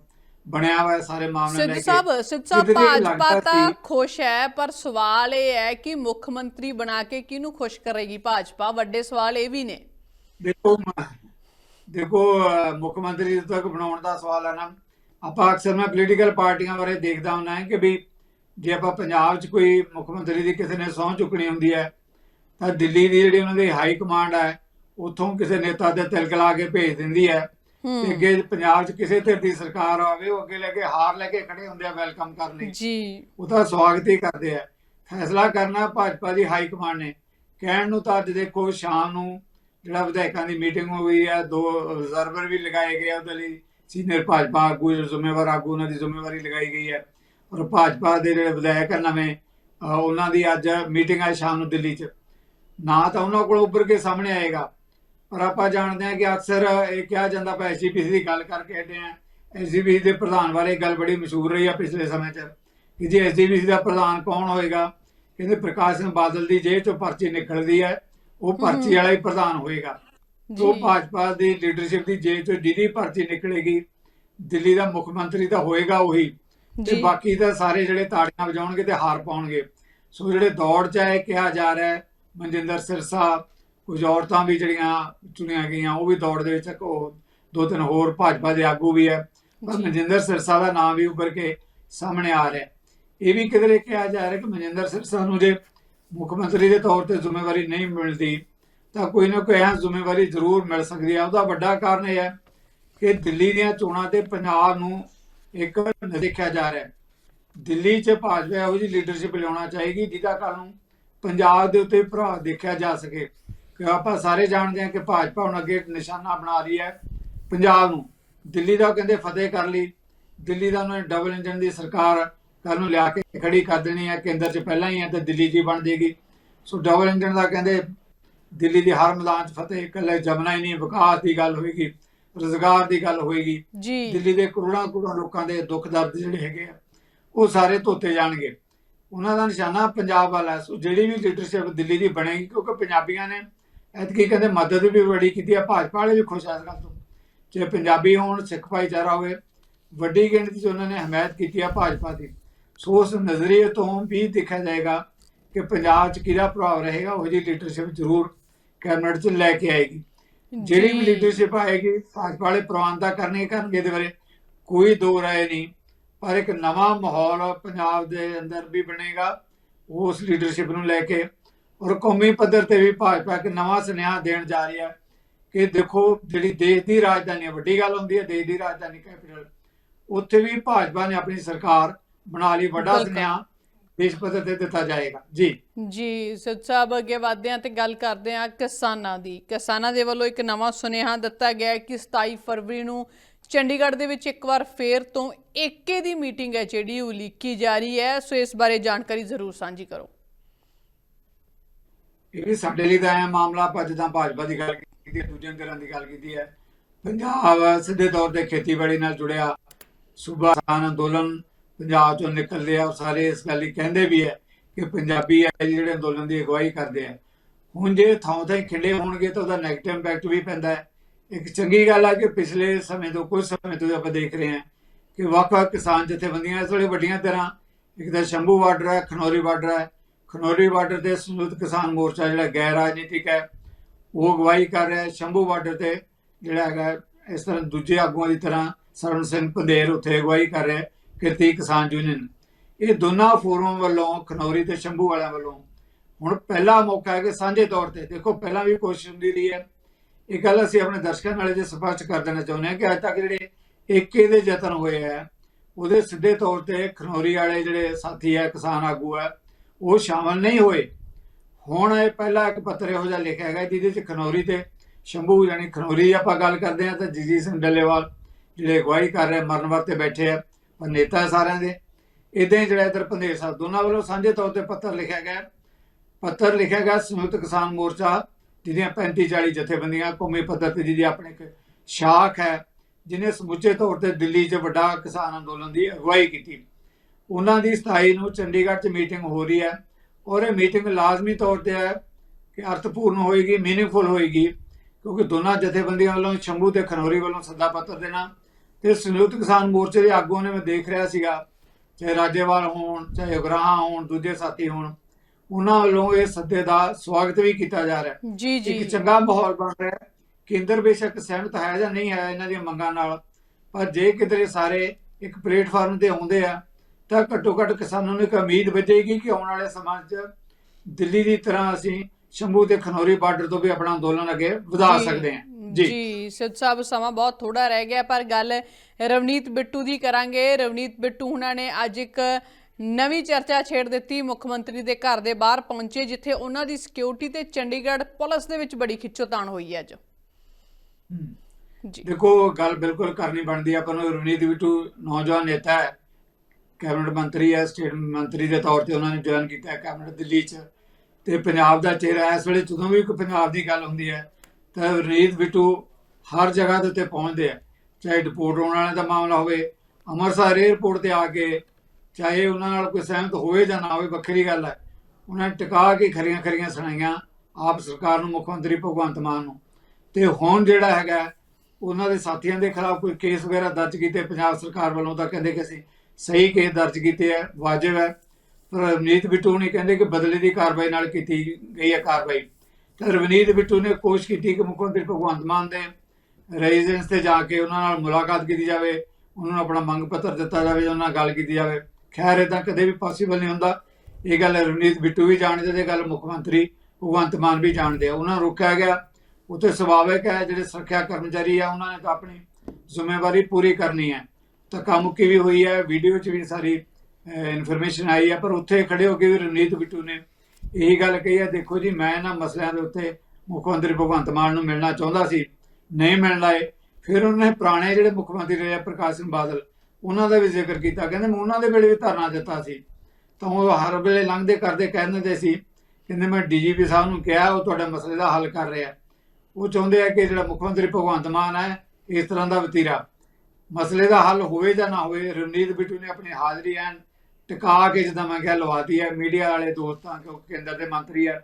ਬਣਿਆ ਹੋਇਆ ਸਾਰੇ ਮਾਮਲੇ ਸਿੱਧ ਸਾਹਿਬ ਸਿੱਧ ਸਾਹਿਬ ਭਾਜਪਾ ਤਾਂ ਖੁਸ਼ ਹੈ ਪਰ ਸਵਾਲ ਇਹ ਹੈ ਕਿ ਮੁੱਖ ਮੰਤਰੀ ਬਣਾ ਕੇ ਕਿਹਨੂੰ ਖੁਸ਼ ਕਰੇਗੀ ਭਾਜਪਾ? ਵੱਡੇ ਸਵਾਲ ਇਹ ਵੀ ਨੇ। ਦੇਖੋ ਦੇਖੋ ਮੁੱਖ ਮੰਤਰੀ ਤੱਕ ਬਣਾਉਣ ਦਾ ਸਵਾਲ ਹੈ ਨਾ। ਆਪਾਂ ਅਕਸਰ ਮੈਂ ਪੋਲੀਟੀਕਲ ਪਾਰਟੀਆਂ ਬਾਰੇ ਦੇਖਦਾ ਹੁੰਦਾ ਹਾਂ ਕਿ ਵੀ ਜੇ ਆਪਾਂ ਪੰਜਾਬ 'ਚ ਕੋਈ ਮੁੱਖ ਮੰਤਰੀ ਦੀ ਕਿਸੇ ਨੇ ਸਹੁੰ ਚੁੱਕਣੀ ਹੁੰਦੀ ਹੈ ਤਾਂ ਦਿੱਲੀ ਦੀ ਜਿਹੜੀ ਉਹਨਾਂ ਦੀ ਹਾਈ ਕਮਾਂਡ ਹੈ ਉੱਥੋਂ ਕਿਸੇ ਨੇਤਾ ਦੇ ਤਿਲਕ ਲਾ ਕੇ ਭੇਜ ਦਿੰਦੀ ਹੈ। ਤੇ ਅੱਗੇ ਪੰਜਾਬ 'ਚ ਕਿਸੇ ਧਿਰ ਦੀ ਸਰਕਾਰ ਆਵੇ ਉਹ ਅੱਗੇ ਲੈ ਕੇ ਹਾਰ ਲੈ ਕੇ ਖੜੇ ਹੁੰਦੇ ਆ ਵੈਲਕਮ ਕਰਨ ਲਈ। ਜੀ। ਉਹਦਾ ਸਵਾਗਤ ਹੀ ਕਰਦੇ ਆ। ਫੈਸਲਾ ਕਰਨਾ ਭਾਜਪਾ ਦੀ ਹਾਈ ਕਮਾਂਡ ਨੇ। ਕਹਿਣ ਨੂੰ ਤਾਂ ਅੱਜ ਦੇਖੋ ਸ਼ਾਮ ਨੂੰ ਜਿਹੜਾ ਵਿਧਾਇਕਾਂ ਦੀ ਮੀਟਿੰਗ ਹੋ ਗਈ ਹੈ, ਦੋ ਅਬਜ਼ਰਵਰ ਵੀ ਲਗਾਏ ਗਏ ਆ ਉਹਦੇ ਲਈ। ਸੀਨੀਅਰ ਭਾਜਪਾ ਆਗੂ ਜੋ ਜ਼ਿੰਮੇਵਾਰ ਆਗੂ, ਉਹਨਾਂ ਦੀ ਜ਼ਿੰਮੇਵਾਰੀ ਲਗਾਈ ਗਈ ਹੈ। ਔਰ ਭਾਜਪਾ ਦੇ ਜਿਹੜੇ ਵਿਧਾਇਕ ਆ ਨਵੇਂ ਉਹਨਾਂ ਦੀ ਅੱਜ ਮੀਟਿੰਗ ਹੈ ਸ਼ਾਮ ਨੂੰ ਦਿੱਲੀ 'ਚ। ਨਾ ਤਾਂ ਉਹਨਾਂ ਕੋਲ ਉੱਭਰ ਕੇ ਸਾਹਮਣੇ ਆਏਗਾ, ਪਰ ਆਪਾਂ ਜਾਣਦੇ ਹਾਂ ਕਿ ਅਕਸਰ ਇਹ ਕਿਹਾ ਜਾਂਦਾ ਪਿਆ ਐਸਜੀਪੀਸੀ ਦੀ ਗੱਲ ਕਰਕੇ ਹਟੇ ਆ ਐਸਜੀਪੀਸੀ ਦੇ ਪ੍ਰਧਾਨ ਬਾਰੇ ਗੱਲ ਬੜੀ ਮਸ਼ਹੂਰ ਰਹੀ ਆ ਪਿਛਲੇ ਸਮੇਂ 'ਚ, ਕਿ ਜੇ ਐਸਜੀਪੀਸੀ ਦਾ ਪ੍ਰਧਾਨ ਕੌਣ ਹੋਏਗਾ? ਕਹਿੰਦੇ ਪ੍ਰਕਾਸ਼ ਸਿੰਘ ਬਾਦਲ ਦੀ ਜੇਬ ਚੋਂ ਪਰਚੀ ਨਿਕਲਦੀ ਹੈ। ਉਹ ਪਰਚੀ ਵਾਲਾ ਹੀ ਪ੍ਰਧਾਨ ਹੋਏਗਾ। ਜੋ। ਜੀ ਭਾਜਪਾ ਦੀ ਲੀਡਰਸ਼ਿਪ ਦੀ ਜੇਬ ਚੋਂ ਜਿਹਦੀ ਪਰਚੀ ਨਿਕਲੇਗੀ ਦਿੱਲੀ ਦਾ ਮੁੱਖ ਮੰਤਰੀ ਤਾਂ ਹੋਏਗਾ ਉਹੀ। ਤੇ ਜੀ। ਬਾਕੀ ਤਾਂ ਸਾਰੇ ਜਿਹੜੇ ਤਾੜੀਆਂ ਵਜਾਉਣਗੇ ਤੇ ਹਾਰ ਪਾਉਣਗੇ। ਸੋ ਜਿਹੜੇ ਦੌੜ ਚ ਹੈ ਕਿਹਾ ਜਾ ਰਿਹਾ ਹੈ ਮਨਜਿੰਦਰ ਸਿਰਸਾ ਕੁਝ ਔਰਤਾਂ ਵੀ ਜਿਹੜੀਆਂ ਚੁਣੀਆਂ ਗਈਆਂ ਉਹ ਵੀ ਦੌੜ ਦੇ ਵਿੱਚ ਉਹ ਦੋ ਤਿੰਨ ਹੋਰ ਭਾਜਪਾ ਦੇ ਆਗੂ ਵੀ ਹੈ। ਪਰ ਜੀ। ਮਨਜਿੰਦਰ ਸਿਰਸਾ ਦਾ ਨਾਮ ਵੀ ਉੱਭਰ ਕੇ ਸਾਹਮਣੇ ਆ ਰਿਹਾ ਇਹ ਵੀ ਕਿਧਰੇ ਕਿਹਾ ਜਾ ਰਿਹਾ ਕਿ ਮਨਜਿੰਦਰ ਸਿਰਸਾ ਨੂੰ ਜੇ ਮੁੱਖ ਮੰਤਰੀ ਦੇ ਤੌਰ ਤੇ ਜ਼ਿੰਮੇਵਾਰੀ ਨਹੀਂ ਮਿਲਦੀ, ਤਾਂ ਕੋਈ ਨਾ ਕੋਈ ਇਹ ਜ਼ਿੰਮੇਵਾਰੀ ਜ਼ਰੂਰ ਮਿਲ ਸਕਦੀ ਹੈ। ਉਹਦਾ ਵੱਡਾ ਕਾਰਨ ਇਹ ਹੈ ਕਿ ਦਿੱਲੀ ਦੀਆਂ ਚੋਣਾਂ ਤੇ ਪੰਜਾਬ ਨੂੰ ਇੱਕ ਦੇਖਿਆ ਜਾ ਰਿਹਾ ਹੈ। ਦਿੱਲੀ 'ਚ ਭਾਜਪਾ ਇਹੋ ਜਿਹੀ ਲੀਡਰਸ਼ਿਪ ਲਿਆਉਣਾ ਚਾਹੀਦੀ ਜਿਹਦਾ ਕਾਰਨ ਪੰਜਾਬ ਦੇ ਉੱਤੇ ਪ੍ਰਭਾਵ ਦੇਖਿਆ ਜਾ ਸਕੇ। ਕਿ ਆਪਾਂ ਸਾਰੇ ਜਾਣਦੇ ਹਾਂ ਕਿ ਭਾਜਪਾ ਹੁਣ ਅੱਗੇ ਨਿਸ਼ਾਨਾ ਬਣਾ ਰਹੀ ਹੈ ਪੰਜਾਬ ਨੂੰ। ਦਿੱਲੀ ਦਾ ਕਹਿੰਦੇ ਫਤਿਹ ਕਰ ਲਈ। ਦਿੱਲੀ ਦਾ ਉਹਨਾਂ ਨੇ ਡਬਲ ਇੰਜਨ ਦੀ ਸਰਕਾਰ ਕੱਲ ਨੂੰ ਲਿਆ ਕੇ ਖੜੀ ਕਰ ਦੇਣੀ ਹੈ ਕੇਂਦਰ 'ਚ ਪਹਿਲਾਂ ਹੀ ਹੈ ਤੇ ਦਿੱਲੀ ਹੀ ਬਣ ਜਾਏਗੀ ਸੋ ਡਬਲ ਇੰਜਨ ਦਾ ਕਹਿੰਦੇ ਦਿੱਲੀ ਦੀ ਹਰ ਮੈਦਾਨ 'ਚ ਫਤਿਹ ਇਕੱਲੇ ਜਮਨਾ ਹੀ ਨਹੀਂ ਵਿਕਾਸ ਦੀ ਗੱਲ ਹੋਏਗੀ ਰੋਜ਼ਗਾਰ ਦੀ ਗੱਲ ਹੋਏਗੀ। ਜੀ। ਦਿੱਲੀ ਦੇ ਕਰੋੜਾਂ ਕਰੋੜਾਂ ਲੋਕਾਂ ਦੇ ਦੁੱਖ ਦਰਦ ਜਿਹੜੇ ਹੈਗੇ ਆ ਉਹ ਸਾਰੇ ਧੋਤੇ ਜਾਣਗੇ। ਉਹਨਾਂ ਦਾ ਨਿਸ਼ਾਨਾ ਪੰਜਾਬ ਵਾਲਾ। ਸੋ ਜਿਹੜੀ ਵੀ ਲੀਡਰਸ਼ਿਪ ਦਿੱਲੀ ਦੀ ਬਣੇਗੀ ਕਿਉਂਕਿ ਪੰਜਾਬੀਆਂ ਨੇ ਐਤਕੀ ਕਹਿੰਦੇ ਮਦਦ ਵੀ ਬੜੀ ਕੀਤੀ ਆ ਭਾਜਪਾ ਵਾਲੇ ਵੀ ਖੁਸ਼ ਆ ਇਸ ਗੱਲ ਤੋਂ। ਜੇ ਪੰਜਾਬੀ ਹੋਣ ਸਿੱਖ ਭਾਈਚਾਰਾ ਹੋਵੇ ਵੱਡੀ ਗਿਣਤੀ 'ਚ ਉਹਨਾਂ ਨੇ ਹਮਾਇਤ ਕੀਤੀ ਆ ਭਾਜਪਾ ਦੀ। ਸੋ ਉਸ ਨਜ਼ਰੀਏ ਤੋਂ ਵੀ ਦੇਖਿਆ ਜਾਏਗਾ ਕਿ ਪੰਜਾਬ 'ਚ ਕਿਹਦਾ ਪ੍ਰਭਾਵ ਰਹੇਗਾ ਉਹ ਜੀ ਲੀਡਰਸ਼ਿਪ ਜ਼ਰੂਰ ਕੈਬਨਿਟ 'ਚ ਲੈ ਕੇ ਆਏਗੀ। ਜਿਹੜੀ ਵੀ। ਲੀਡਰਸ਼ਿਪ ਆਏਗੀ ਭਾਜਪਾ ਵਾਲੇ ਪ੍ਰਵਾਨ ਤਾਂ ਕਰਨੇ ਕਰਨਗੇ ਇਹਦੇ ਬਾਰੇ ਕੋਈ ਦੋ ਰਾਏ ਨਹੀਂ। ਪਰ ਇੱਕ ਨਵਾਂ ਮਾਹੌਲ ਪੰਜਾਬ ਦੇ ਅੰਦਰ ਵੀ ਬਣੇਗਾ ਉਸ ਲੀਡਰਸ਼ਿਪ ਨੂੰ ਲੈ ਕੇ। ਔਰ ਕੌਮੀ ਪੱਧਰ ਤੇ ਵੀ ਭਾਜਪਾ ਇੱਕ ਨਵਾਂ ਸੁਨੇਹਾ ਦੇਣ ਜਾ ਰਹੀ ਹੈ ਕਿ ਦੇਖੋ ਜਿਹੜੀ ਦੇਸ਼ ਦੀ ਰਾਜਧਾਨੀ ਵੱਡੀ ਗੱਲ ਹੁੰਦੀ ਹੈ ਦੇਸ਼ ਦੀ ਰਾਜਧਾਨੀ ਕੈਪੀਟਲ ਉੱਥੇ ਵੀ ਭਾਜਪਾ ਨੇ ਆਪਣੀ ਸਰਕਾਰ ਬਣਾ ਲਈ ਵੱਡਾ ਬਿਲਕੁਲ। ਸੁਨੇਹਾ ਦੇਸ਼ ਪੱਧਰ ਤੇ ਦਿੱਤਾ ਜਾਏਗਾ। ਜੀ। ਜੀ ਸਿੱਧ ਸਾਹਿਬ ਅੱਗੇ ਵਧਦੇ ਹਾਂ ਤੇ ਗੱਲ ਕਰਦੇ ਹਾਂ ਕਿਸਾਨਾਂ ਦੀ। ਕਿਸਾਨਾਂ ਦੇ ਵੱਲੋਂ ਇੱਕ ਨਵਾਂ ਸੁਨੇਹਾ ਦਿੱਤਾ ਗਿਆ ਹੈ ਕਿ 27 ਫਰਵਰੀ ਨੂੰ ਚੰਡੀਗੜ੍ਹ ਦੇ ਵਿੱਚ ਇੱਕ ਵਾਰ ਫੇਰ ਤੋਂ ਏਕੇ ਦੀ ਮੀਟਿੰਗ ਹੈ ਜਿਹੜੀ ਉਲੀਕੀ ਜਾ ਰਹੀ ਹੈ। ਸੋ ਇਸ ਬਾਰੇ ਜਾਣਕਾਰੀ ਜ਼ਰੂਰ ਸਾਂਝੀ ਕਰੋ। ਇਹ ਵੀ ਸਾਡੇ ਲਈ ਤਾਂ ਇਹ ਮਾਮਲਾ ਆਪਾਂ ਜਿੱਦਾਂ ਭਾਜਪਾ ਦੀ ਗੱਲ ਕੀਤੀ ਹੈ ਦੂਜਿਆਂ ਧਿਰਾਂ ਦੀ ਗੱਲ ਕੀਤੀ ਹੈ। ਪੰਜਾਬ ਸਿੱਧੇ ਤੌਰ ਤੇ ਖੇਤੀਬਾੜੀ ਨਾਲ ਜੁੜਿਆ ਸੂਬਾ ਕਿਸਾਨ ਅੰਦੋਲਨ ਪੰਜਾਬ ਚੋਂ ਨਿਕਲਦੇ ਆ ਔਰ ਸਾਰੇ ਇਸ ਗੱਲ ਹੀ ਕਹਿੰਦੇ ਵੀ ਹੈ ਕਿ ਪੰਜਾਬੀ ਹੈ ਜਿਹੜੇ ਅੰਦੋਲਨ ਦੀ ਅਗਵਾਈ ਕਰਦੇ ਆ। ਹੁਣ ਜੇ ਥਾਂ ਥਾਂ ਖਿੰਡੇ ਹੋਣਗੇ ਤਾਂ ਉਹਦਾ ਨੈਗੇਟਿਵ ਇੰਪੈਕਟ ਵੀ ਪੈਂਦਾ ਹੈ। ਇੱਕ ਚੰਗੀ ਗੱਲ ਆ ਕਿ ਪਿਛਲੇ ਸਮੇਂ ਤੋਂ, ਕੁਝ ਸਮੇਂ ਤੋਂ ਆਪਾਂ ਦੇਖ ਰਹੇ ਹਾਂ ਕਿ ਵੱਖ-ਵੱਖ ਕਿਸਾਨ ਜਥੇਬੰਦੀਆਂ ਇਸ ਵੇਲੇ ਵੱਡੀਆਂ ਤਰ੍ਹਾਂ, ਇੱਕ ਤਾਂ ਸ਼ੰਭੂ ਬਾਰਡਰ ਹੈ, ਖਨੌਰੀ ਬਾਰਡਰ ਹੈ। ਖਨੌਰੀ ਬਾਰਡਰ ਤੇ ਸੰਯੁਕਤ ਕਿਸਾਨ ਮੋਰਚਾ ਜਿਹੜਾ ਗੈਰ ਰਾਜਨੀਤਿਕ ਹੈ, ਉਹ ਅਗਵਾਈ ਕਰ ਰਿਹਾ ਹੈ। ਸ਼ੰਭੂ ਬਾਰਡਰ ਤੇ ਜਿਹੜਾ ਹੈਗਾ, ਇਸ ਤਰ੍ਹਾਂ ਦੂਜੇ ਆਗੂਆਂ ਦੀ ਤਰ੍ਹਾਂ ਸਰਨ ਸਿੰਘ ਪੰਦੇਰ ਉੱਥੇ ਅਗਵਾਈ ਕਰ ਰਿਹਾ ਹੈ। ਕਿਰਤੀ ਕਿਸਾਨ ਯੂਨੀਅਨ। ਇਹ ਦੋਨਾਂ ਫੋਰਮ ਵੱਲੋਂ, ਖਨੌਰੀ ਤੇ ਸ਼ੰਭੂ ਵਾਲਿਆਂ ਵੱਲੋਂ, ਹੁਣ ਪਹਿਲਾ ਮੌਕਾ ਹੈ ਕਿ ਸਾਂਝੇ ਤੌਰ ਤੇ, ਦੇਖੋ ਪਹਿਲਾਂ ਵੀ ਕੋਸ਼ਿਸ਼ ਹੁੰਦੀ ਰਹੀ ਹੈ। ਇਹ ਗੱਲ ਅਸੀਂ ਆਪਣੇ ਦਰਸ਼ਕਾਂ ਨਾਲ ਜੇ ਸਪਸ਼ਟ ਕਰ ਦੇਣਾ ਚਾਹੁੰਦੇ ਹਾਂ ਕਿ ਅੱਜ ਤੱਕ ਜਿਹੜੇ ਏਕੇ ਦੇ ਯਤਨ ਹੋਏ ਆ ਉਹਦੇ ਸਿੱਧੇ ਤੌਰ ਤੇ ਖਨੌਰੀ ਵਾਲੇ ਜਿਹੜੇ ਸਾਥੀ ਹੈ, ਕਿਸਾਨ ਆਗੂ ਹੈ, ਉਹ ਸ਼ਾਮਲ ਨਹੀਂ ਹੋਏ। ਹੁਣ ਇਹ ਪਹਿਲਾ ਇੱਕ ਪੱਤਰ ਇਹੋ ਜਿਹਾ ਲਿਖਿਆ ਗਿਆ ਜਿਹਦੇ ਚ ਖਨੌਰੀ ਤੇ ਸ਼ੰਭੂ ਯਾਨੀ ਖਨੌਰੀ ਦੀ ਆਪਾਂ ਗੱਲ ਕਰਦੇ ਆ ਤਾਂ ਜਗਜੀਤ ਸਿੰਘ ਡੱਲੇਵਾਲ, ਜਿਹੜੇ ਅਗਵਾਈ ਕਰ ਰਹੇ, ਮਰਨ ਵਰਤੇ ਬੈਠੇ ਆ ਨੇਤਾ ਹੈ ਸਾਰਿਆਂ ਦੇ। ਇਦਾਂ ਹੀ ਜਿਹੜਾ ਇਧਰ ਪੰਦੇਰ ਸਾਹਿਬ, ਦੋਨਾਂ ਵੱਲੋਂ ਸਾਂਝੇ ਤੌਰ ਤੇ ਪੱਤਰ ਲਿਖਿਆ ਗਿਆ ਪੱਤਰ ਲਿਖਿਆ ਗਿਆ ਸੰਯੁਕਤ ਕਿਸਾਨ ਮੋਰਚਾ, ਜਿਹਦੀਆਂ 35 40 ਜਥੇਬੰਦੀਆਂ, ਕੌਮੀ ਪੱਧਰ ਤੇ ਜਿਹਦੀ ਆਪਣੀ ਇੱਕ ਸ਼ਾਖ ਹੈ ਜਿਨੇ ਸਮੁੱਚੇ ਤੌਰ ਤੇ ਦਿੱਲੀ 'ਚ ਵੱਡਾ ਕਿਸਾਨ ਅੰਦੋਲਨ ਦੀ ਅਗਵਾਈ ਕੀਤੀ। ਉਹਨਾਂ ਦੀ 27 ਨੂੰ ਚੰਡੀਗੜ੍ਹ 'ਚ ਮੀਟਿੰਗ ਹੋ ਰਹੀ ਹੈ ਔਰ ਇਹ ਮੀਟਿੰਗ ਲਾਜ਼ਮੀ ਤੌਰ ਤੇ ਹੈ ਕਿ ਅਰਥਪੂਰਨ ਹੋਏਗੀ ਮੀਨਿੰਗਫੁਲ ਹੋਏਗੀ, ਕਿਉਂਕਿ ਦੋਨਾਂ ਜਥੇਬੰਦੀਆਂ ਵੱਲੋਂ ਸ਼ੰਭੂ ਤੇ ਖਨੌਰੀ ਵੱਲੋਂ ਸੱਦਾ ਪੱਤਰ ਦੇਣਾ ਤੇ ਸੰਯੁਕਤ ਕਿਸਾਨ ਮੋਰਚੇ ਦੇ ਆਗੂਆਂ ਨੇ ਮੈਂ ਦੇਖ ਰਿਹਾ ਸੀਗਾ ਚਾਹੇ ਰਾਜੇਵਾਲ ਹੋਣ ਚਾਹੇ ਉਗਰਾਹਾਂ ਹੋਣ ਦੂਜੇ ਸਾਥੀ ਹੋਣ ਉਹਨਾਂ ਵੱਲੋਂ ਇਹ ਸੱਦੇ ਦਾ ਸਵਾਗਤ ਵੀ ਕੀਤਾ ਜਾ ਰਿਹਾ। ਜੀ ਜੀ। ਇੱਕ ਚੰਗਾ ਮਾਹੌਲ ਬਣ ਰਿਹਾ ਹੈ। ਕੇਂਦਰ ਬੇਸ਼ੱਕ ਸਹਿਮਤ ਹੈ ਜਾਂ ਨਹੀਂ ਹੈ ਇਹਨਾਂ ਦੀਆਂ ਮੰਗਾਂ ਨਾਲ ਪਰ ਜੇ ਕਿਧਰੇ ਸਾਰੇ ਇੱਕ ਪਲੇਟਫਾਰਮ ਤੇ ਆਉਂਦੇ ਆ ਤਾਂ ਘੱਟੋ ਘੱਟ ਕਿਸਾਨਾਂ ਨੂੰ ਇੱਕ ਉਮੀਦ ਵਧੇਗੀ ਕਿ ਆਉਣ ਵਾਲੇ ਸਮਾਂ 'ਚ ਦਿੱਲੀ ਦੀ ਤਰ੍ਹਾਂ ਅਸੀਂ ਸ਼ੰਭੂ ਤੇ ਖਨੌਰੀ ਬਾਰਡਰ ਤੋਂ ਵੀ ਆਪਣਾ ਅੰਦੋਲਨ ਅੱਗੇ ਵਧਾ ਸਕਦੇ ਹਾਂ। ਜੀ। ਜੀ ਸਿੱਧ ਸਾਹਿਬ ਸਮਾਂ ਬਹੁਤ ਥੋੜਾ ਰਹਿ ਗਿਆ ਪਰ ਗੱਲ ਰਵਨੀਤ ਬਿੱਟੂ ਦੀ ਕਰਾਂਗੇ। ਰਵਨੀਤ ਬਿੱਟੂ ਉਹਨਾਂ ਨੇ ਅੱਜ ਇੱਕ ਨਵੀਂ ਚਰਚਾ ਛੇੜ ਦਿੱਤੀ। ਮੁੱਖ ਮੰਤਰੀ ਦੇ ਘਰ ਦੇ ਬਾਹਰ ਪਹੁੰਚੇ ਜਿੱਥੇ ਉਹਨਾਂ ਦੀ ਸਿਕਿਉਰਿਟੀ ਤੇ ਚੰਡੀਗੜ੍ਹ ਪੁਲਿਸ ਦੇ ਵਿੱਚ ਬੜੀ ਖਿੱਚੋਤਾਣ ਹੋਈ ਹੈ ਅੱਜ। ਜੀ। ਦੇਖੋ ਗੱਲ ਬਿਲਕੁਲ ਕਰਨੀ ਬਣਦੀ ਹੈ। ਆਪਾਂ ਨੂੰ ਰਵਨੀਤ ਬਿੱਟੂ ਨੌਜਵਾਨ ਨੇਤਾ ਹੈ। ਕੈਬਨਿਟ ਮੰਤਰੀ ਹੈ। ਸਟੇਟ ਮੰਤਰੀ ਦੇ ਤੌਰ ਤੇ ਉਹਨਾਂ ਨੇ ਜੁਆਇਨ ਕੀਤਾ ਹੈ ਕੈਬਨਿਟ ਦਿੱਲੀ 'ਚ। ਤੇ ਪੰਜਾਬ ਦਾ ਚਿਹਰਾ। ਇਸ ਵੇਲੇ ਜਦੋਂ ਵੀ ਕੋਈ ਪੰਜਾਬ ਦੀ ਗੱਲ ਹੁੰਦੀ ਹੈ ਤਾਂ ਰਵਨੀਤ ਬਿੱਟੂ ਹਰ ਜਗ੍ਹਾ ਦੇ ਉੱਤੇ ਪਹੁੰਚਦੇ ਆ। ਚਾਹੇ ਡਿਪੋਰਟ ਹੋਣ ਵਾਲੇ ਦਾ ਮਾਮਲਾ ਹੋਵੇ, ਅੰਮ੍ਰਿਤਸਰ 에ਅਰਪੋਰਟ ਤੇ ਆ ਕੇ ਚਾਹੇ ਉਹਨਾਂ ਨਾਲ ਕੋਈ ਸਹਿਮਤ ਹੋਵੇ ਜਾਂ ਨਾ ਹੋਵੇ, ਵੱਖਰੀ ਗੱਲ ਹੈ। ਉਹਨਾਂ ਨੇ ਟਿਕਾ ਕੇ ਖਰੀਆਂ ਖਰੀਆਂ ਸੁਣਾਈਆਂ ਆਪ ਸਰਕਾਰ ਨੂੰ, ਮੁੱਖ ਮੰਤਰੀ ਭਗਵੰਤ ਮਾਨ ਨੂੰ। ਤੇ ਹੁਣ ਜਿਹੜਾ ਹੈਗਾ, ਉਹਨਾਂ ਦੇ ਸਾਥੀਆਂ ਦੇ ਖਿਲਾਫ ਕੋਈ ਕੇਸ ਵਗੈਰਾ ਦਰਜ ਕੀਤੇ, ਪੰਜਾਬ ਸਰਕਾਰ ਵੱਲੋਂ ਤਾਂ ਕਹਿੰਦੇ ਕਿ ਅਸੀਂ ਸਹੀ ਕੇਸ ਦਰਜ ਕੀਤੇ ਹੈ ਵਾਜਬ ਹੈ। ਪਰ ਰਵਨੀਤ ਬਿੱਟੂ ਨੇ ਕਹਿੰਦੇ ਕਿ ਬਦਲੇ ਦੀ ਕਾਰਵਾਈ ਨਾਲ ਕੀਤੀ ਗਈ ਹੈ ਕਾਰਵਾਈ। ਤਾਂ ਰਵਨੀਤ ਬਿੱਟੂ ਨੇ ਕੋਸ਼ਿਸ਼ ਕੀਤੀ ਕਿ ਮੁੱਖ ਮੰਤਰੀ ਭਗਵੰਤ ਮਾਨ ਦੇ ਰੈਜ਼ੀਡੈਂਸ ਤੇ ਜਾ ਕੇ ਉਹਨਾਂ ਨਾਲ ਮੁਲਾਕਾਤ ਕੀਤੀ ਜਾਵੇ, ਉਹਨਾਂ ਨੂੰ ਆਪਣਾ ਮੰਗ ਪੱਤਰ ਦਿੱਤਾ ਜਾਵੇ ਉਹਨਾਂ ਨਾਲ ਗੱਲ ਕੀਤੀ ਜਾਵੇ। ਖੈਰ, ਇਹ ਤਾਂ ਕਦੇ ਵੀ ਪੋਸੀਬਲ ਨਹੀਂ ਹੁੰਦਾ। ਇਹ ਗੱਲ ਰਵਨੀਤ ਬਿੱਟੂ ਵੀ ਜਾਣਦੇ ਤੇ ਗੱਲ ਮੁੱਖ ਮੰਤਰੀ ਭਗਵੰਤ ਮਾਨ ਵੀ ਜਾਣਦੇ ਆ। ਉਹਨਾਂ ਨੂੰ ਰੋਕਿਆ ਗਿਆ। ਉੱਥੇ ਸੁਭਾਵਿਕ ਹੈ, ਜਿਹੜੇ ਸੁਰੱਖਿਆ ਕਰਮਚਾਰੀ ਆ, ਉਹਨਾਂ ਨੇ ਤਾਂ ਆਪਣੀ ਜ਼ਿੰਮੇਵਾਰੀ ਪੂਰੀ ਕਰਨੀ ਹੈ। ਧੱਕਾ ਮੁੱਕੀ ਵੀ ਹੋਈ ਹੈ ਵੀਡੀਓ 'ਚ ਵੀ ਸਾਰੀ ਇਨਫੋਰਮੇਸ਼ਨ ਆਈ ਹੈ, ਪਰ ਉੱਥੇ ਖੜੇ ਹੋ ਕੇ ਵੀ ਰਵਨੀਤ ਬਿੱਟੂ ਨੇ ਇਹੀ ਗੱਲ ਕਹੀ ਹੈ ਦੇਖੋ ਜੀ ਮੈਂ ਇਹਨਾਂ ਮਸਲਿਆਂ ਦੇ ਉੱਤੇ ਮੁੱਖ ਮੰਤਰੀ ਭਗਵੰਤ ਮਾਨ ਨੂੰ ਮਿਲਣਾ ਚਾਹੁੰਦਾ ਸੀ ਨਹੀਂ ਮਿਲਣ ਲਾਏ ਫਿਰ ਉਹਨਾਂ ਨੇ ਪੁਰਾਣੇ ਜਿਹੜੇ ਮੁੱਖ ਮੰਤਰੀ ਰਹੇ ਆ, ਪ੍ਰਕਾਸ਼ ਸਿੰਘ ਬਾਦਲ ਉਹਨਾਂ ਦਾ ਵੀ ਜ਼ਿਕਰ ਕੀਤਾ ਕਹਿੰਦੇ ਮੈਂ ਉਹਨਾਂ ਦੇ ਵੇਲੇ ਵੀ ਧਰਨਾ ਦਿੱਤਾ ਸੀ। ਤਾਂ ਉਹ ਹਰ ਵੇਲੇ ਲੰਘਦੇ ਕਰਦੇ ਕਹਿੰਦੇ ਸੀ ਕਹਿੰਦੇ ਮੈਂ ਡੀਜੀਪੀ ਸਾਹਿਬ ਨੂੰ ਕਿਹਾ ਉਹ ਤੁਹਾਡੇ ਮਸਲੇ ਦਾ ਹੱਲ ਕਰ ਰਿਹਾ। ਉਹ ਚਾਹੁੰਦੇ ਆ ਕਿ ਜਿਹੜਾ ਮੁੱਖ ਮੰਤਰੀ ਭਗਵੰਤ ਮਾਨ ਹੈ ਇਸ ਤਰ੍ਹਾਂ ਦਾ ਵਤੀਰਾ। ਮਸਲੇ ਦਾ ਹੱਲ ਹੋਵੇ ਜਾਂ ਨਾ ਹੋਵੇ ਰਵਨੀਤ ਬਿੱਟੂ ਨੇ ਆਪਣੀ ਹਾਜ਼ਰੀ ਐਨ ਟਿਕਾ ਕੇ ਜਿੱਦਾਂ ਮੈਂ ਕਿਹਾ ਲਵਾਤੀ ਹੈ, ਮੀਡੀਆ ਵਾਲੇ ਦੋਸਤਾਂ ਕਿਉਂਕਿ ਕੇਂਦਰ ਦੇ ਮੰਤਰੀ ਆ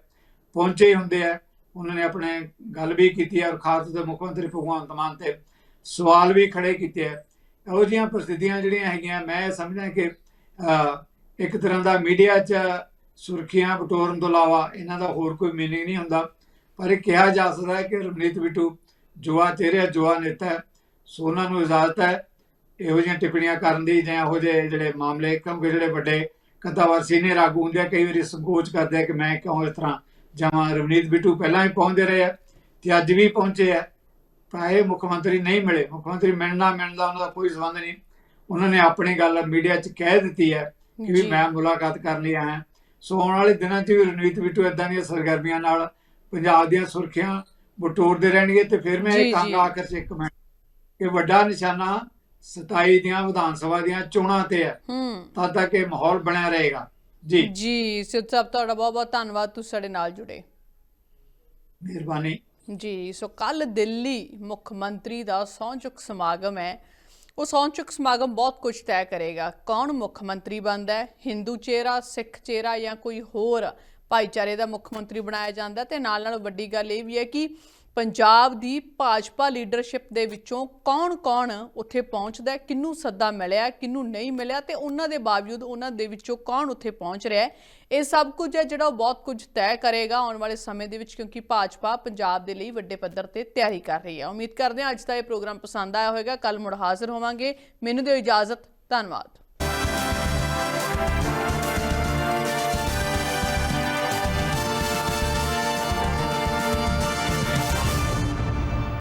ਪਹੁੰਚੇ ਹੀ ਹੁੰਦੇ ਆ। ਉਹਨਾਂ ਨੇ ਆਪਣੇ ਗੱਲ ਵੀ ਕੀਤੀ ਹੈ ਔਰ ਖਾਸ ਤੌਰ ਤੇ ਮੁੱਖ ਮੰਤਰੀ ਭਗਵੰਤ ਮਾਨ ਤੇ ਸਵਾਲ ਵੀ ਖੜੇ ਕੀਤੇ ਆ। ਇਹੋ ਜਿਹੀਆਂ ਪ੍ਰਸਥਿਤੀਆਂ ਜਿਹੜੀਆਂ ਹੈਗੀਆਂ, ਮੈਂ ਇਹ ਸਮਝਦਾ ਕਿ ਇੱਕ ਤਰ੍ਹਾਂ ਦਾ ਮੀਡੀਆ 'ਚ ਸੁਰਖੀਆਂ ਬਟੋਰਨ ਤੋਂ ਇਲਾਵਾ ਇਹਨਾਂ ਦਾ ਹੋਰ ਕੋਈ ਮੀਨਿੰਗ ਨਹੀਂ ਹੁੰਦਾ। ਪਰ ਇਹ ਕਿਹਾ ਜਾ ਸਕਦਾ ਹੈ ਕਿ ਰਵਨੀਤ ਬਿੱਟੂ ਜੁਆ ਚਿਹਰੇ, ਜੁਆ ਨੇਤਾ ਹੈ, ਸੋ ਉਹਨਾਂ ਨੂੰ ਇਜਾਜ਼ਤ ਹੈ। ਇਹੋ ਜਿਹੀਆਂ ਟਿੱਪਣੀਆਂ ਕਰਨ ਦੀ ਜਾਂ ਇਹੋ ਜਿਹੇ ਜਿਹੜੇ ਮਾਮਲੇ ਕਿਉਂਕਿ ਜਿਹੜੇ ਵੱਡੇ ਕਥਾਵਾਰ ਸੀਨੀਅਰ ਆਗੂ ਹੁੰਦੇ ਆ ਕਈ ਵਾਰੀ ਸੰਕੋਚ ਕਰਦੇ ਆ ਕਿ ਮੈਂ ਕਿਉਂ ਇਸ ਤਰ੍ਹਾਂ ਜਾਵਾਂ। ਰਵਨੀਤ ਬਿੱਟੂ ਪਹਿਲਾਂ ਹੀ ਪਹੁੰਚਦੇ ਰਹੇ ਆ ਤੇ ਅੱਜ ਵੀ ਪਹੁੰਚੇ ਆ। ਪਰ ਇਹ ਮੁੱਖ ਮੰਤਰੀ ਨਹੀਂ ਮਿਲੇ। ਮੁੱਖ ਮੰਤਰੀ ਮਿਲਣਾ ਮਿਲਦਾ ਉਹਨਾਂ ਦਾ ਕੋਈ ਸੰਬੰਧ ਨਹੀਂ। ਉਹਨਾਂ ਨੇ ਆਪਣੀ ਗੱਲ ਮੀਡੀਆ 'ਚ ਕਹਿ ਦਿੱਤੀ ਹੈ ਕਿ ਵੀ। ਮੈਂ ਮੁਲਾਕਾਤ ਕਰਨ ਲਈ ਆਇਆ। ਸੋ ਆਉਣ ਵਾਲੇ ਦਿਨਾਂ 'ਚ ਵੀ ਰਣਜੀਤ ਬਿੱਟੂ ਇਦਾਂ ਦੀਆਂ ਸਰਗਰਮੀਆਂ ਨਾਲ ਪੰਜਾਬ ਦੀਆਂ ਸੁਰਖੀਆਂ ਬਟੋਰਦੇ ਰਹਿਣਗੇ ਤੇ ਫਿਰ ਮੈਂ ਇਹ ਜੀ। ਆਖਰ 'ਚ ਇੱਕ ਮਿੰਟ ਕਿ ਵੱਡਾ ਨਿਸ਼ਾਨਾ 27 ਦੀਆਂ ਵਿਧਾਨ ਸਭਾ ਦੀਆਂ ਚੋਣਾਂ ਤੇ ਹੈ। ਹੂੰ। ਤਦ ਤੱਕ ਇਹ ਮਾਹੌਲ ਬਣਿਆ ਰਹੇਗਾ। ਜੀ। ਜੀ ਸਿੱਧ ਸਾਹਿਬ ਤੁਹਾਡਾ ਬਹੁਤ ਬਹੁਤ ਧੰਨਵਾਦ ਤੁਸੀਂ ਸਾਡੇ ਨਾਲ ਜੁੜੇ। ਮਿਹਰਬਾਨੀ। ਜੀ ਸੋ ਕੱਲ ਦਿੱਲੀ ਮੁੱਖ ਮੰਤਰੀ ਦਾ ਸਹੁੰ-ਚੁੱਕ ਸਮਾਗਮ ਹੈ। ਉਹ ਸਹੁੰ-ਚੁੱਕ ਸਮਾਗਮ ਬਹੁਤ ਕੁਝ ਤੈਅ ਕਰੇਗਾ। ਕੌਣ ਮੁੱਖ ਮੰਤਰੀ ਬਣਦਾ ਹੈ? ਹਿੰਦੂ ਚਿਹਰਾ ਸਿੱਖ ਚਿਹਰਾ ਜਾਂ ਕੋਈ ਹੋਰ ਭਾਈਚਾਰੇ ਦਾ ਮੁੱਖ ਮੰਤਰੀ ਬਣਾਇਆ ਜਾਂਦਾ ਤੇ ਨਾਲ ਨਾਲ ਵੱਡੀ ਗੱਲ ਇਹ ਵੀ ਹੈ ਕਿ ਪੰਜਾਬ ਦੀ ਭਾਜਪਾ ਲੀਡਰਸ਼ਿਪ ਦੇ ਵਿੱਚੋਂ ਕੌਣ-ਕੌਣ ਉੱਥੇ ਪਹੁੰਚਦਾ ਹੈ, ਕਿਹਨੂੰ ਸੱਦਾ ਮਿਲਿਆ, ਕਿਹਨੂੰ ਨਹੀਂ ਮਿਲਿਆ ਤੇ ਉਹਨਾਂ ਦੇ ਬਾਵਜੂਦ ਉਹਨਾਂ ਦੇ ਵਿੱਚੋਂ ਕੌਣ ਉੱਥੇ ਪਹੁੰਚ ਰਿਹਾ ਹੈ? ਇਹ ਸਭ ਕੁਝ ਹੈ ਜਿਹੜਾ ਉਹ ਬਹੁਤ ਕੁਝ ਤੈਅ ਕਰੇਗਾ ਆਉਣ ਵਾਲੇ ਸਮੇਂ ਦੇ ਵਿੱਚ ਕਿਉਂਕਿ ਭਾਜਪਾ ਪੰਜਾਬ ਦੇ ਲਈ ਵੱਡੇ ਪੱਧਰ ਤੇ ਤਿਆਰੀ ਕਰ ਰਹੀ ਹੈ। ਉਮੀਦ ਕਰਦੇ ਹਾਂ ਅੱਜ ਦਾ ਇਹ ਪ੍ਰੋਗਰਾਮ ਪਸੰਦ ਆਇਆ ਹੋਵੇਗਾ। ਕੱਲ ਮੁੜ ਹਾਜ਼ਰ ਹੋਵਾਂਗੇ। ਮੈਨੂੰ ਦਿਓ ਇਜਾਜ਼ਤ। ਧੰਨਵਾਦ।